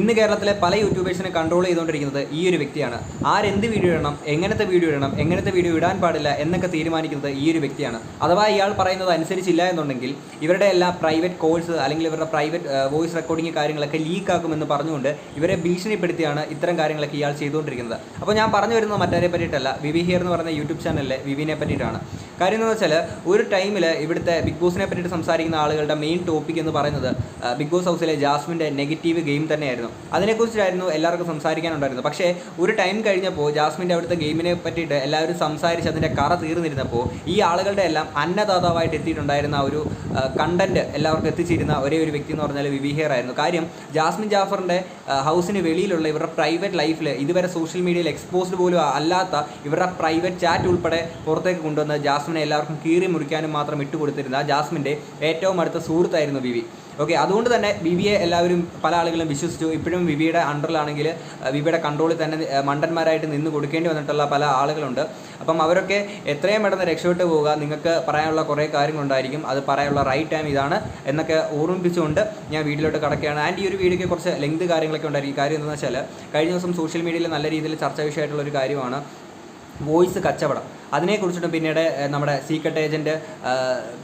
ഇന്ന് കേരളത്തിലെ പല യൂട്യൂബേഴ്സിനെ കൺട്രോൾ ചെയ്തുകൊണ്ടിരിക്കുന്നത് ഈ ഒരു വ്യക്തിയാണ്. ആരെന്ത് വീഡിയോ ഇടണം എങ്ങനത്തെ വീഡിയോ ഇടണം എങ്ങനത്തെ വീഡിയോ ഇടാൻ പാടില്ല എന്നൊക്കെ തീരുമാനിക്കുന്നത് ഈ ഒരു വ്യക്തിയാണ്. അഥവാ ഇയാൾ പറയുന്നത് അനുസരിച്ചില്ല എന്നുണ്ടെങ്കിൽ ഇവരുടെ എല്ലാ പ്രൈവറ്റ് കോഴ്സ് അല്ലെങ്കിൽ ഇവരുടെ പ്രൈവറ്റ് വോയിസ് റെക്കോർഡിംഗ് കാര്യങ്ങളൊക്കെ ലീക്ക് ആക്കുമെന്ന് പറഞ്ഞുകൊണ്ട് ഇവരെ ഭീഷണിപ്പെടുത്തിയാണ് ഇത്തരം കാര്യങ്ങളൊക്കെ ഇയാൾ ചെയ്തുകൊണ്ടിരിക്കുന്നത്. അപ്പോൾ ഞാൻ പറഞ്ഞു വരുന്നത് മറ്റാരെ പറ്റിയിട്ടല്ല വിവി ഹിയർ എന്ന് പറയുന്ന യൂട്യൂബ് ചാനലിലെ വിവിനെ പറ്റിയിട്ടാണ്. കാര്യം എന്ന് വെച്ചാൽ ഒരു ടൈമിൽ ഇവിടുത്തെ ബിഗ് ബോസിനെ പറ്റിയിട്ട് സംസാരിക്കുന്ന ആളുകളുടെ മെയിൻ ടോപ്പിക് എന്ന് പറയുന്നത് ബിഗ് ബോസ് ഹൗസിലെ ജാസ്മിന്റെ നെഗറ്റീവ് ഗെയിം തന്നെയായിരുന്നു. അതിനെക്കുറിച്ചായിരുന്നു എല്ലാവർക്കും സംസാരിക്കാനുണ്ടായിരുന്നു പക്ഷേ ഒരു ടൈം കഴിഞ്ഞപ്പോൾ ജാസ്മിന്റെ അവിടുത്തെ ഗെയിമിനെ പറ്റിയിട്ട് എല്ലാവരും സംസാരിച്ച് അതിന്റെ കറ തീർന്നിരുന്നപ്പോൾ ഈ ആളുകളുടെ എല്ലാം അന്നദാതാവായിട്ട് എത്തിയിട്ടുണ്ടായിരുന്ന ഒരു കണ്ടന്റ് എല്ലാവർക്കും എത്തിച്ചിരുന്ന ഒരേ ഒരു വ്യക്തി എന്ന് പറഞ്ഞാൽ വിവിഹിയർ ആയിരുന്നു. കാര്യം ജാസ്മിൻ ജാഫറിന്റെ ഹൗസിന് വെളിയിലുള്ള ഇവരുടെ പ്രൈവറ്റ് ലൈഫിൽ ഇതുവരെ സോഷ്യൽ മീഡിയയിൽ എക്സ്പോസ്ഡ് പോലും അല്ലാത്ത ഇവരുടെ പ്രൈവറ്റ് ചാറ്റ് ഉൾപ്പെടെ പുറത്തേക്ക് കൊണ്ടുവന്ന് ജാസ്മിനെ എല്ലാവർക്കും കീറി മുറിക്കാനും മാത്രം ഇട്ടുകൊടുത്തിരുന്ന ജാസ്മിന്റെ ഏറ്റവും അടുത്ത സുഹൃത്തായിരുന്നു വിവി. ഓക്കെ അതുകൊണ്ട് തന്നെ വിവിയെ എല്ലാവരും പല ആളുകളും വിശ്വസിച്ചു. ഇപ്പോഴും വിവിയുടെ അണ്ടറിലാണെങ്കിൽ വിവിയുടെ കൺട്രോളിൽ തന്നെ മണ്ടന്മാരായിട്ട് നിന്ന് കൊടുക്കേണ്ടി വന്നിട്ടുള്ള പല ആളുകളുണ്ട്. അപ്പം അവരൊക്കെ എത്രയും പെട്ടെന്ന് രക്ഷപ്പെട്ടു പോവുക. നിങ്ങൾക്ക് പറയാനുള്ള കുറേ കാര്യങ്ങളുണ്ടായിരിക്കും. അത് പറയാനുള്ള റൈറ്റ് ടൈം ഇതാണ് എന്നൊക്കെ ഓർമ്മിപ്പിച്ചുകൊണ്ട് ഞാൻ വീട്ടിലോട്ട് കടക്കുകയാണ്. ആൻഡ് ഈ ഒരു വീഡിയോയ്ക്ക് കുറച്ച് ലെങ്ത് കാര്യങ്ങളൊക്കെ ഉണ്ടായിരിക്കും. കാര്യം എന്താണെന്ന് വെച്ചാൽ കഴിഞ്ഞ ദിവസം സോഷ്യൽ മീഡിയയിൽ നല്ല രീതിയിൽ ചർച്ചാ വിഷയമായിട്ടുള്ള ഒരു കാര്യമാണ്. വോയിസ് കച്ചവടം. അതിനെക്കുറിച്ചിട്ടും പിന്നീട് നമ്മുടെ സീക്രട്ട് ഏജന്റ്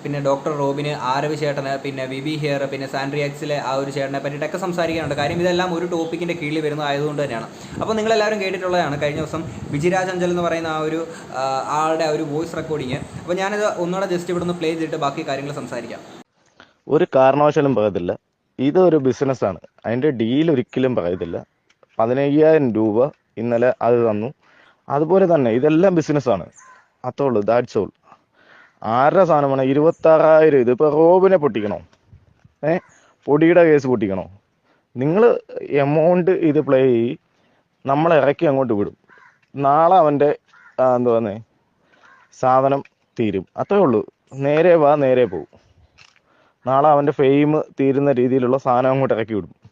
പിന്നെ ഡോക്ടർ റോബിന് ആരവ് ചേട്ടന് പിന്നെ വിബി ഹിയർ പിന്നെ സാൻഡ്രി എക്സിലെ ആ ഒരു ചേട്ടനെ പറ്റിയിട്ടൊക്കെ സംസാരിക്കാനുണ്ട്. കാര്യം ഇതെല്ലാം ഒരു ടോപ്പിക്കിന്റെ കീഴിൽ വരുന്ന ആയതുകൊണ്ട് തന്നെയാണ്. അപ്പോൾ നിങ്ങളെല്ലാവരും കേട്ടിട്ടുള്ളതാണ്. കഴിഞ്ഞ ദിവസം വിജിരാജ് അഞ്ചൽ എന്ന് പറയുന്ന ആ ഒരു ആളുടെ ആ ഒരു വോയിസ് റെക്കോർഡിങ് അപ്പോൾ ഞാനിത് ഒന്നുകൂടെ ജസ്റ്റ് ഇവിടുന്ന് പ്ലേ ചെയ്തിട്ട് ബാക്കി കാര്യങ്ങൾ സംസാരിക്കാം. ഒരു കാരണവശാലും പറയത്തില്ല. ഇതൊരു ബിസിനസ്സാണ് അതിന്റെ ഡീൽ ഒരിക്കലും പറയത്തില്ല. പതിനയ്യായിരം രൂപ ഇന്നലെ അത് തന്നു. അതുപോലെ തന്നെ ഇതെല്ലാം ബിസിനസ്സാണ് അത്രേ ഉള്ളൂ ദാറ്റ്സ് ഓൾ ആരുടെ സാധനമാണ് ഇത് ഇപ്പോൾ റോബിനെ പൊട്ടിക്കണോ? ഏ? പൊടിയുടെ കേസ് പൊട്ടിക്കണോ? നിങ്ങൾ എമൗണ്ട് ഇത് പ്ലേ ചെയ്യി നമ്മളെ ഇറക്കി അങ്ങോട്ട് വിടും. നാളെ അവന്റെ എന്താ പറയുന്നത് സാധനം തീരും. അത്രേ ഉള്ളൂ. നേരെ വാ നേരെ പോകും നാളെ അവന്റെ ഫെയിം തീരുന്ന രീതിയിലുള്ള സാധനം അങ്ങോട്ട് ഇറക്കി വിടും.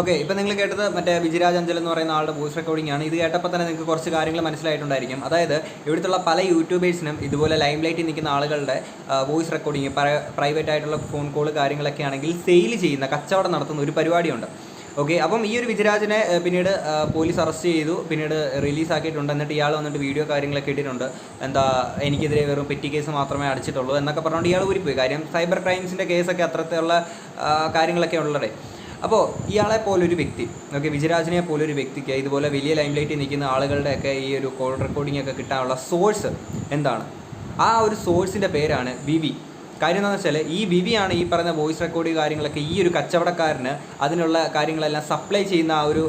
ഓക്കെ ഇപ്പം നിങ്ങൾ കേട്ടത് മറ്റേ വിജിരാജ് അഞ്ചൽ എന്ന് പറയുന്ന ആളുടെ വോയിസ് റെക്കോർഡിംഗ് ആണ്. ഇത് കേട്ടപ്പോൾ തന്നെ നിങ്ങൾക്ക് കുറച്ച് കാര്യങ്ങൾ മനസ്സിലായിട്ടുണ്ടായിരിക്കും. അതായത് ഇവിടുത്തെ പല യൂട്യൂബേഴ്സിനും ഇതുപോലെ ലൈം ലൈറ്റിൽ നിൽക്കുന്ന ആളുകളുടെ വോയിസ് റെക്കോർഡിംഗ് പ്രൈവറ്റ് ആയിട്ടുള്ള ഫോൺ കോൾ കാര്യങ്ങളൊക്കെ ആണെങ്കിൽ സെയിൽ ചെയ്യുന്ന കച്ചവടം നടത്തുന്ന ഒരു പരിപാടിയുണ്ട്. ഓക്കെ അപ്പം ഈ ഒരു വിജയരാജിനെ പിന്നീട് പോലീസ് അറസ്റ്റ് ചെയ്തു. പിന്നീട് റിലീസ് ആക്കിയിട്ടുണ്ട്. എന്നിട്ട് ഇയാൾ വന്നിട്ട് വീഡിയോ കാര്യങ്ങളൊക്കെ ഇട്ടിട്ടുണ്ട്. എന്താ എനിക്കെതിരെ വെറും പെറ്റി കേസ് മാത്രമേ അടിച്ചിട്ടുള്ളൂ എന്നൊക്കെ പറഞ്ഞുകൊണ്ട് ഇയാൾ ഊരിപ്പോയി. കാര്യം സൈബർ ക്രൈംസിന്റെ കേസൊക്കെ അത്രത്തുള്ള ആ, കാര്യങ്ങളൊക്കെ ഉള്ളതേ. അപ്പോൾ ഇയാളെ പോലൊരു വ്യക്തി ഓക്കെ വിജയരാജനെ പോലൊരു വ്യക്തിക്ക് ഇതുപോലെ വലിയ ലൈംലൈറ്റിൽ നിൽക്കുന്ന ആളുകളുടെയൊക്കെ ഈ ഒരു കോൾ റെക്കോർഡിംഗ് ഒക്കെ കിട്ടാനുള്ള സോഴ്സ് എന്താണ്? ആ ഒരു സോഴ്സിന്റെ പേരാണ് വിവി. കാര്യം എന്താണെന്ന് വെച്ചാൽ ഈ വിവിയാണ് ഈ പറയുന്ന വോയിസ് റെക്കോർഡ് കാര്യങ്ങളൊക്കെ ഈ ഒരു കച്ചവടക്കാരന് അതിനുള്ള കാര്യങ്ങളെല്ലാം സപ്ലൈ ചെയ്യുന്ന ആ ഒരു